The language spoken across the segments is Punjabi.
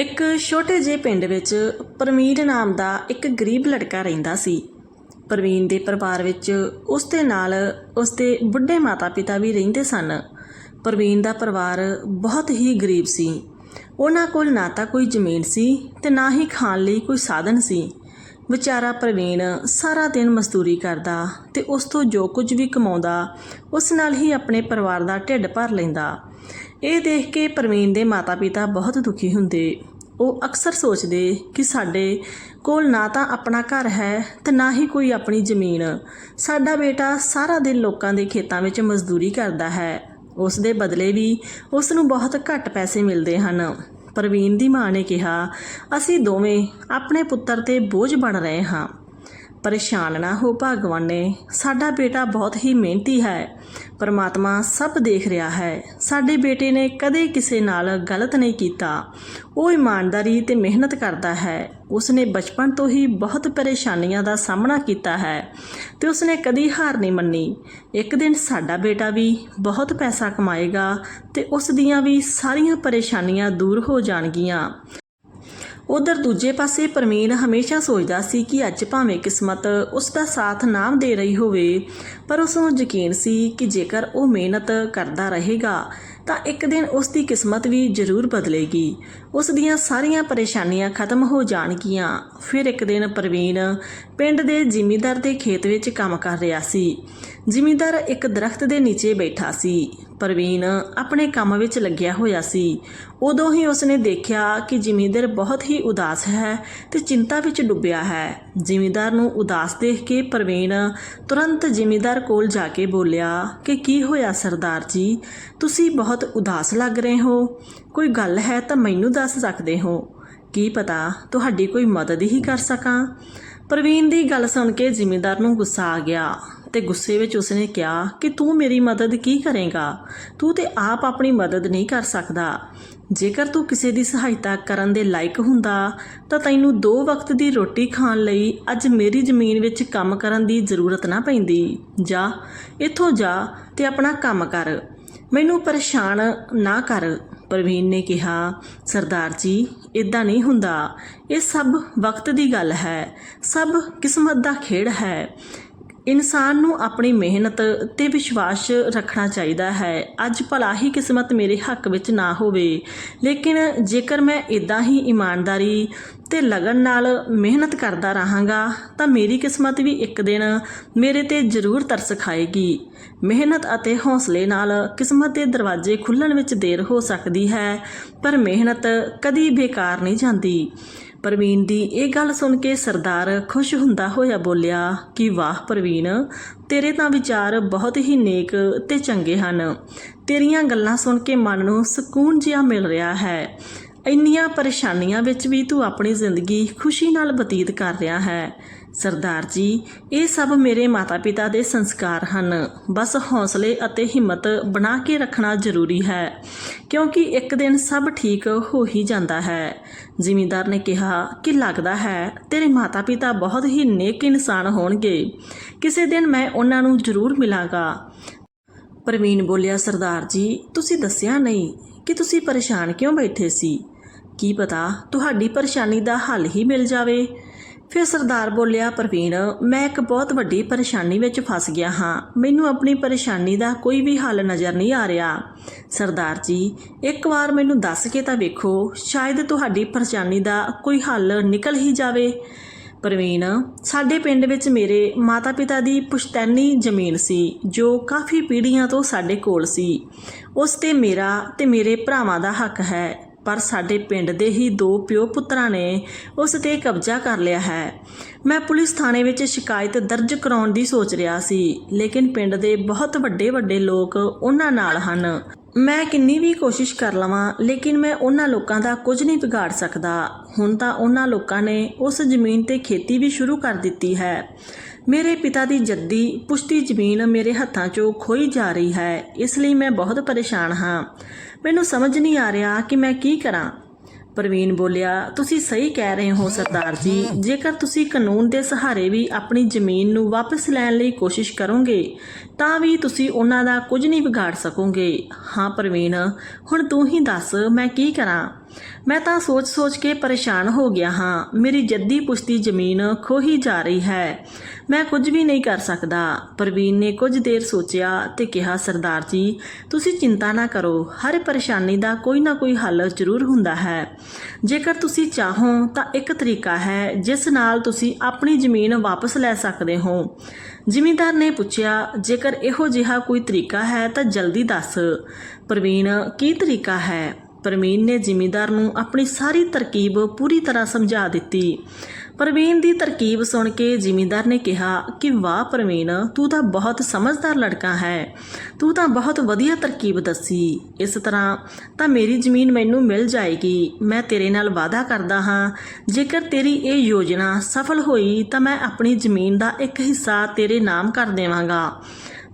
ਇੱਕ ਛੋਟੇ ਜਿਹੇ ਪਿੰਡ ਵਿੱਚ ਪ੍ਰਵੀਨ ਨਾਮ ਦਾ ਇੱਕ ਗਰੀਬ ਲੜਕਾ ਰਹਿੰਦਾ ਸੀ। ਪ੍ਰਵੀਨ ਦੇ ਪਰਿਵਾਰ ਵਿੱਚ ਉਸ ਦੇ ਨਾਲ ਉਸ ਦੇ ਬੁੱਢੇ ਮਾਤਾ-ਪਿਤਾ ਵੀ ਰਹਿੰਦੇ ਸਨ। ਪ੍ਰਵੀਨ ਦਾ ਪਰਿਵਾਰ ਬਹੁਤ ਹੀ ਗਰੀਬ ਸੀ। ਉਹਨਾਂ ਕੋਲ ਨਾ ਤਾਂ ਕੋਈ ਜ਼ਮੀਨ ਸੀ ਤੇ ਨਾ ਹੀ ਖਾਣ ਲਈ ਕੋਈ ਸਾਧਨ ਸੀ। ਵਿਚਾਰਾ ਪ੍ਰਵੀਨ ਸਾਰਾ ਦਿਨ ਮਜ਼ਦੂਰੀ ਕਰਦਾ ਤੇ ਉਸ ਤੋਂ ਜੋ ਕੁਝ ਵੀ ਕਮਾਉਂਦਾ, ਉਸ ਨਾਲ ਹੀ ਆਪਣੇ ਪਰਿਵਾਰ ਦਾ ਢਿੱਡ ਭਰ ਲੈਂਦਾ। ਇਹ ਦੇਖ ਕੇ ਪ੍ਰਵੀਨ ਦੇ ਮਾਤਾ-ਪਿਤਾ ਬਹੁਤ ਦੁਖੀ ਹੁੰਦੇ। ਉਹ ਅਕਸਰ ਸੋਚਦੇ ਕਿ ਸਾਡੇ ਕੋਲ ਨਾ ਤਾਂ ਆਪਣਾ ਘਰ ਹੈ ਤੇ ਨਾ ਹੀ ਕੋਈ ਆਪਣੀ ਜ਼ਮੀਨ। ਸਾਡਾ ਬੇਟਾ ਸਾਰਾ ਦਿਨ ਲੋਕਾਂ ਦੇ ਖੇਤਾਂ ਵਿੱਚ ਮਜ਼ਦੂਰੀ ਕਰਦਾ ਹੈ। ਉਸ ਦੇ ਬਦਲੇ ਵੀ ਉਸ ਨੂੰ ਬਹੁਤ ਘੱਟ ਪੈਸੇ ਮਿਲਦੇ ਹਨ। ਪ੍ਰਵੀਨ ਦੀ ਮਾਂ ਨੇ ਕਿਹਾ, ਅਸੀਂ ਦੋਵੇਂ ਆਪਣੇ ਪੁੱਤਰ ਤੇ ਬੋਝ ਬਣ ਰਹੇ ਹਾਂ। ਪਰੇਸ਼ਾਨ ਨਾ ਹੋ ਭਗਵਾਨੇ ਸਾਡਾ ਬੇਟਾ ਬਹੁਤ ਹੀ ਮਿਹਨਤੀ ਹੈ। ਪਰਮਾਤਮਾ ਸਭ ਦੇਖ ਰਿਹਾ ਹੈ। ਸਾਡੇ ਬੇਟੇ ਨੇ ਕਦੇ ਕਿਸੇ ਨਾਲ ਗਲਤ ਨਹੀਂ ਕੀਤਾ। ਉਹ ਇਮਾਨਦਾਰੀ ਤੇ ਮਿਹਨਤ ਕਰਦਾ ਹੈ। ਉਸਨੇ ਬਚਪਨ ਤੋਂ ਹੀ ਬਹੁਤ ਪਰੇਸ਼ਾਨੀਆਂ ਦਾ ਸਾਹਮਣਾ ਕੀਤਾ ਹੈ ਤੇ ਉਸਨੇ ਕਦੀ ਹਾਰ ਨਹੀਂ ਮੰਨੀ। ਇੱਕ ਦਿਨ ਸਾਡਾ ਬੇਟਾ ਵੀ ਬਹੁਤ ਪੈਸਾ ਕਮਾਏਗਾ ਤੇ ਉਸ ਦੀਆਂ ਵੀ ਸਾਰੀਆਂ ਪਰੇਸ਼ਾਨੀਆਂ ਦੂਰ ਹੋ ਜਾਣਗੀਆਂ। ਉਧਰ ਦੂਜੇ ਪਾਸੇ ਪਰਮੀਨ ਹਮੇਸ਼ਾ ਸੋਚਦਾ ਸੀ ਕਿ ਅੱਜ ਭਾਵੇਂ ਕਿਸਮਤ ਉਸ ਦਾ ਸਾਥ ਨਾ ਦੇ ਰਹੀ ਹੋਵੇ, ਪਰ ਉਸ ਨੂੰ ਯਕੀਨ ਸੀ ਕਿ ਜੇਕਰ ਉਹ ਮਿਹਨਤ ਕਰਦਾ ਰਹੇਗਾ, ਤਾਂ ਇੱਕ ਦਿਨ ਉਸ ਦੀ ਕਿਸਮਤ ਵੀ ਜ਼ਰੂਰ ਬਦਲੇਗੀ। ਉਸ ਦੀਆਂ ਸਾਰੀਆਂ ਪਰੇਸ਼ਾਨੀਆਂ ਖਤਮ ਹੋ ਜਾਣਗੀਆਂ। ਫਿਰ ਇੱਕ ਦਿਨ ਪ੍ਰਵੀਨ ਪਿੰਡ ਦੇ ਜ਼ਿਮੀਂਦਾਰ ਦੇ ਖੇਤ ਵਿੱਚ ਕੰਮ ਕਰ ਰਿਹਾ ਸੀ। ਜ਼ਿਮੀਂਦਾਰ ਇੱਕ ਦਰਖਤ ਦੇ ਨੀਚੇ ਬੈਠਾ ਸੀ। ਪ੍ਰਵੀਨ ਆਪਣੇ ਕੰਮ ਵਿੱਚ ਲੱਗਿਆ ਹੋਇਆ ਸੀ। ਉਦੋਂ ਹੀ ਉਸਨੇ ਦੇਖਿਆ ਕਿ ਜ਼ਿਮੀਂਦਾਰ ਬਹੁਤ ਹੀ ਉਦਾਸ ਹੈ ਤੇ ਚਿੰਤਾ ਵਿੱਚ ਡੁੱਬਿਆ ਹੈ। ਜ਼ਿਮੀਂਦਾਰ ਨੂੰ ਉਦਾਸ ਦੇਖ ਕੇ ਪ੍ਰਵੀਨ ਤੁਰੰਤ ਜ਼ਿਮੀਂਦਾਰ ਕੋਲ ਜਾ ਕੇ ਬੋਲਿਆ ਕਿ ਕੀ ਹੋਇਆ ਸਰਦਾਰ ਜੀ? ਤੁਸੀਂ ਬਹੁਤ ਉਦਾਸ ਲੱਗ ਰਹੇ ਹੋ। ਕੋਈ ਗੱਲ ਹੈ ਤਾਂ ਮੈਨੂੰ ਦੱਸ ਸਕਦੇ ਹੋ। ਕੀ ਪਤਾ ਤੁਹਾਡੀ ਕੋਈ ਮਦਦ ਹੀ ਕਰ ਸਕਾਂ? ਪ੍ਰਵੀਨ ਦੀ ਗੱਲ ਸੁਣ ਕੇ ਜ਼ਿਮੀਂਦਾਰ ਨੂੰ ਗੁੱਸਾ ਆ ਗਿਆ। ਤੇ ਗੁੱਸੇ ਵਿੱਚ ਉਸਨੇ ਕਿਹਾ ਕਿ ਤੂੰ ਮੇਰੀ ਮਦਦ ਕੀ ਕਰੇਗਾ? ਤੂੰ ਤੇ ਆਪ ਆਪਣੀ ਮਦਦ ਨਹੀਂ ਕਰ ਸਕਦਾ। ਜੇਕਰ ਤੂੰ ਕਿਸੇ ਦੀ ਸਹਾਇਤਾ ਕਰਨ ਦੇ ਲਾਇਕ ਹੁੰਦਾ, ਤਾਂ ਤੈਨੂੰ ਦੋ ਵਕਤ ਦੀ ਰੋਟੀ ਖਾਣ ਲਈ ਅੱਜ ਮੇਰੀ ਜ਼ਮੀਨ ਵਿੱਚ ਕੰਮ ਕਰਨ ਦੀ ਜ਼ਰੂਰਤ ਨਾ ਪੈਂਦੀ। ਜਾ, ਇੱਥੋਂ ਜਾ ਤੇ ਆਪਣਾ ਕੰਮ ਕਰ। ਮੈਨੂੰ ਪਰੇਸ਼ਾਨ ਨਾ ਕਰ, ਪ੍ਰਵੀਨ ਨੇ ਕਿਹਾ। ਸਰਦਾਰ ਜੀ ਇਦਾਂ ਨਹੀਂ ਹੁੰਦਾ। ਇਹ ਸਭ ਵਕਤ ਦੀ ਗੱਲ ਹੈ। ਸਭ ਕਿਸਮਤ ਦਾ ਖੇਡ ਹੈ। ਇਨਸਾਨ ਨੂੰ ਆਪਣੀ ਮਿਹਨਤ ਤੇ ਵਿਸ਼ਵਾਸ ਰੱਖਣਾ ਚਾਹੀਦਾ ਹੈ। ਅੱਜ ਭਲਾ ਹੀ ਕਿਸਮਤ ਮੇਰੇ ਹੱਕ ਵਿੱਚ ਨਾ ਹੋਵੇ। ਲੇਕਿਨ ਜੇਕਰ ਮੈਂ ਇਦਾਂ ਹੀ ਇਮਾਨਦਾਰੀ ਤੇ ਲਗਨ ਨਾਲ ਮਿਹਨਤ ਕਰਦਾ ਰਹਾਂਗਾ, ਤਾਂ ਮੇਰੀ ਕਿਸਮਤ ਵੀ ਇੱਕ ਦਿਨ ਮੇਰੇ ਤੇ ਜ਼ਰੂਰ ਤਰਸ ਖਾਏਗੀ। ਮਿਹਨਤ ਅਤੇ ਹੌਸਲੇ ਨਾਲ ਕਿਸਮਤ ਦੇ ਦਰਵਾਜ਼ੇ ਖੁੱਲਣ ਵਿੱਚ ਦੇਰ ਹੋ ਸਕਦੀ ਹੈ, ਪਰ ਮਿਹਨਤ ਕਦੀ ਬੇਕਾਰ ਨਹੀਂ ਜਾਂਦੀ। ਪ੍ਰਵੀਨ ਦੀ ਇਹ ਗੱਲ ਸੁਣ ਕੇ ਸਰਦਾਰ ਖੁਸ਼ ਹੁੰਦਾ ਹੋਇਆ ਬੋਲਿਆ ਕਿ ਵਾਹ ਪ੍ਰਵੀਨ, ਤੇਰੇ ਤਾਂ ਵਿਚਾਰ ਬਹੁਤ ਹੀ ਨੇਕ ਤੇ ਚੰਗੇ ਹਨ। ਤੇਰੀਆਂ ਗੱਲਾਂ ਸੁਣ ਕੇ ਮਨ ਨੂੰ ਸਕੂਨ ਜਿਹਾ ਮਿਲ ਰਿਹਾ ਹੈ। ਇੰਨੀਆਂ ਪਰੇਸ਼ਾਨੀਆਂ ਵਿੱਚ ਵੀ ਤੂੰ ਆਪਣੀ ਜ਼ਿੰਦਗੀ ਖੁਸ਼ੀ ਨਾਲ ਬਤੀਤ ਕਰ ਰਿਹਾ ਹੈ। ਸਰਦਾਰ ਜੀ, ਇਹ ਸਭ ਮੇਰੇ ਮਾਤਾ-ਪਿਤਾ ਦੇ ਸੰਸਕਾਰ ਹਨ। ਬਸ ਹੌਸਲੇ ਅਤੇ ਹਿੰਮਤ ਬਣਾ ਕੇ ਰੱਖਣਾ ਜ਼ਰੂਰੀ ਹੈ, ਕਿਉਂਕਿ ਇੱਕ ਦਿਨ ਸਭ ਠੀਕ ਹੋ ਹੀ ਜਾਂਦਾ ਹੈ। ਜ਼ਿਮੀਂਦਾਰ ਨੇ ਕਿਹਾ, ਕਿ ਲੱਗਦਾ ਹੈ, ਤੇਰੇ ਮਾਤਾ-ਪਿਤਾ ਬਹੁਤ ਹੀ ਨੇਕ ਇਨਸਾਨ ਹੋਣਗੇ। ਕਿਸੇ ਦਿਨ ਮੈਂ ਉਹਨਾਂ ਨੂੰ ਜ਼ਰੂਰ ਮਿਲਾਂਗਾ। ਪ੍ਰਵੀਨ ਬੋਲਿਆ, ਸਰਦਾਰ ਜੀ, ਤੁਸੀਂ ਦੱਸਿਆ ਨਹੀਂ ਕਿ ਤੁਸੀਂ ਪਰੇਸ਼ਾਨ ਕਿਉਂ ਬੈਠੇ ਸੀ? ਕੀ ਪਤਾ ਤੁਹਾਡੀ ਪਰੇਸ਼ਾਨੀ ਦਾ ਹੱਲ ਹੀ ਮਿਲ ਜਾਵੇ। ਫਿਰ ਸਰਦਾਰ ਬੋਲਿਆ, ਪ੍ਰਵੀਨ, ਮੈਂ ਇੱਕ ਬਹੁਤ ਵੱਡੀ ਪਰੇਸ਼ਾਨੀ ਵਿੱਚ ਫਸ ਗਿਆ ਹਾਂ। ਮੈਨੂੰ ਆਪਣੀ ਪਰੇਸ਼ਾਨੀ ਦਾ ਕੋਈ ਵੀ ਹੱਲ ਨਜ਼ਰ ਨਹੀਂ ਆ ਰਿਹਾ। ਸਰਦਾਰ ਜੀ, ਇੱਕ ਵਾਰ ਮੈਨੂੰ ਦੱਸ ਕੇ ਤਾਂ ਵੇਖੋ, ਸ਼ਾਇਦ ਤੁਹਾਡੀ ਪਰੇਸ਼ਾਨੀ ਦਾ ਕੋਈ ਹੱਲ ਨਿਕਲ ਹੀ ਜਾਵੇ। ਪ੍ਰਵੀਨ, ਸਾਡੇ ਪਿੰਡ ਵਿੱਚ ਮੇਰੇ ਮਾਤਾ-ਪਿਤਾ ਦੀ ਪੁਸ਼ਤੈਨੀ ਜ਼ਮੀਨ ਸੀ, ਜੋ ਕਾਫੀ ਪੀੜ੍ਹੀਆਂ ਤੋਂ ਸਾਡੇ ਕੋਲ ਸੀ। ਉਸ ਤੇ ਮੇਰਾ ਤੇ ਮੇਰੇ ਭਰਾਵਾਂ ਦਾ ਹੱਕ ਹੈ। ਪਰ ਸਾਡੇ ਪਿੰਡ ਦੇ ਹੀ ਦੋ ਪਿਓ ਪੁੱਤਰਾਂ ਨੇ ਉਸ ਤੇ ਕਬਜ਼ਾ ਕਰ ਲਿਆ ਹੈ। ਮੈਂ ਪੁਲਿਸ ਥਾਣੇ ਵਿੱਚ ਸ਼ਿਕਾਇਤ ਦਰਜ ਕਰਾਉਣ ਦੀ ਸੋਚ ਰਿਹਾ ਸੀ, ਲੇਕਿਨ ਪਿੰਡ ਦੇ ਬਹੁਤ ਵੱਡੇ ਵੱਡੇ ਲੋਕ ਉਹਨਾਂ ਨਾਲ ਹਨ। ਮੈਂ ਕਿੰਨੀ ਵੀ ਕੋਸ਼ਿਸ਼ ਕਰ ਲਵਾਂ, ਲੇਕਿਨ ਮੈਂ ਉਹਨਾਂ ਲੋਕਾਂ ਦਾ ਕੁਝ ਨਹੀਂ ਵਿਗਾੜ ਸਕਦਾ। ਹੁਣ ਤਾਂ ਉਹਨਾਂ ਲੋਕਾਂ ਨੇ ਉਸ ਜ਼ਮੀਨ ਤੇ ਖੇਤੀ ਵੀ ਸ਼ੁਰੂ ਕਰ ਦਿੱਤੀ ਹੈ। ਮੇਰੇ ਪਿਤਾ ਦੀ ਜੱਦੀ, ਪੁਸ਼ਤੀ ਜ਼ਮੀਨ ਮੇਰੇ ਹੱਥਾਂ 'ਚੋਂ ਖੋਈ ਜਾ ਰਹੀ ਹੈ, ਇਸ ਲਈ ਮੈਂ ਬਹੁਤ ਪਰੇਸ਼ਾਨ ਹਾਂ। ਮੈਨੂੰ ਸਮਝ ਨਹੀਂ ਆ ਰਿਹਾ ਕਿ ਮੈਂ ਕੀ ਕਰਾਂ। ਪ੍ਰਵੀਨ ਬੋਲਿਆ, ਤੁਸੀਂ ਸਹੀ ਕਹਿ ਰਹੇ ਹੋ, ਸਰਦਾਰ ਜੀ। ਜੇਕਰ ਤੁਸੀਂ ਕਾਨੂੰਨ ਦੇ ਸਹਾਰੇ ਵੀ ਆਪਣੀ ਜ਼ਮੀਨ ਨੂੰ ਵਾਪਸ ਲੈਣ ਲਈ ਕੋਸ਼ਿਸ਼ ਕਰੋਗੇ ਤਾਂ ਵੀ ਤੁਸੀਂ ਉਹਨਾਂ ਦਾ ਕੁਝ ਨਹੀਂ ਵਿਗਾੜ ਸਕੋਗੇ। ਹਾਂ ਪ੍ਰਵੀਨ, ਹੁਣ ਤੂੰ ਹੀ ਦੱਸ, ਮੈਂ ਕੀ ਕਰਾਂ? ਮੈਂ ਤਾਂ ਸੋਚ-ਸੋਚ ਕੇ ਪਰੇਸ਼ਾਨ ਹੋ ਗਿਆ ਹਾਂ। ਮੇਰੀ ਜੱਦੀ ਪੁਸ਼ਤੀ ਜ਼ਮੀਨ ਖੋਹੀ ਜਾ ਰਹੀ ਹੈ। ਮੈਂ ਕੁਝ ਵੀ ਨਹੀਂ ਕਰ ਸਕਦਾ। ਪ੍ਰਵੀਨ ਨੇ ਕੁਝ ਦੇਰ ਸੋਚਿਆ ਤੇ ਕਿਹਾ, ਸਰਦਾਰ ਜੀ, ਤੁਸੀਂ ਚਿੰਤਾ ਨਾ ਕਰੋ। ਹਰ ਪਰੇਸ਼ਾਨੀ ਦਾ ਕੋਈ ਨਾ ਕੋਈ ਹੱਲ ਜ਼ਰੂਰ ਹੁੰਦਾ ਹੈ। ਜੇਕਰ ਤੁਸੀਂ ਚਾਹੋ ਤਾਂ ਇੱਕ ਤਰੀਕਾ ਹੈ, ਜਿਸ ਨਾਲ ਤੁਸੀਂ ਆਪਣੀ ਜ਼ਮੀਨ ਵਾਪਸ ਲੈ ਸਕਦੇ ਹੋ। ਜ਼ਿਮੀਂਦਾਰ ਨੇ ਪੁੱਛਿਆ, ਜੇਕਰ ਇਹੋ ਜਿਹਾ ਕੋਈ ਤਰੀਕਾ ਹੈ ਤਾਂ ਜਲਦੀ ਦੱਸ। ਪ੍ਰਵੀਨ, ਕੀ ਤਰੀਕਾ ਹੈ? ਪ੍ਰਵੀਨ ਨੇ ਜ਼ਿਮੀਂਦਾਰ ਨੂੰ ਆਪਣੀ ਸਾਰੀ ਤਰਕੀਬ ਪੂਰੀ ਤਰ੍ਹਾਂ ਸਮਝਾ ਦਿੱਤੀ। ਪ੍ਰਵੀਨ ਦੀ ਤਰਕੀਬ ਸੁਣ ਕੇ ਜ਼ਿਮੀਂਦਾਰ ਨੇ ਕਿਹਾ ਕਿ, ਵਾਹ ਪ੍ਰਵੀਨ, ਤੂੰ ਤਾਂ ਬਹੁਤ ਸਮਝਦਾਰ ਲੜਕਾ ਹੈ। ਤੂੰ ਤਾਂ ਬਹੁਤ ਵਧੀਆ ਤਰਕੀਬ ਦੱਸੀ। ਇਸ ਤਰ੍ਹਾਂ ਤਾਂ ਮੇਰੀ ਜ਼ਮੀਨ ਮੈਨੂੰ ਮਿਲ ਜਾਏਗੀ। ਮੈਂ ਤੇਰੇ ਨਾਲ ਵਾਅਦਾ ਕਰਦਾ ਹਾਂ। ਜੇਕਰ ਤੇਰੀ ਇਹ ਯੋਜਨਾ ਸਫਲ ਹੋਈ ਤਾਂ ਮੈਂ ਆਪਣੀ ਜ਼ਮੀਨ ਦਾ ਇੱਕ ਹਿੱਸਾ ਤੇਰੇ ਨਾਮ ਕਰ ਦੇਵਾਂਗਾ।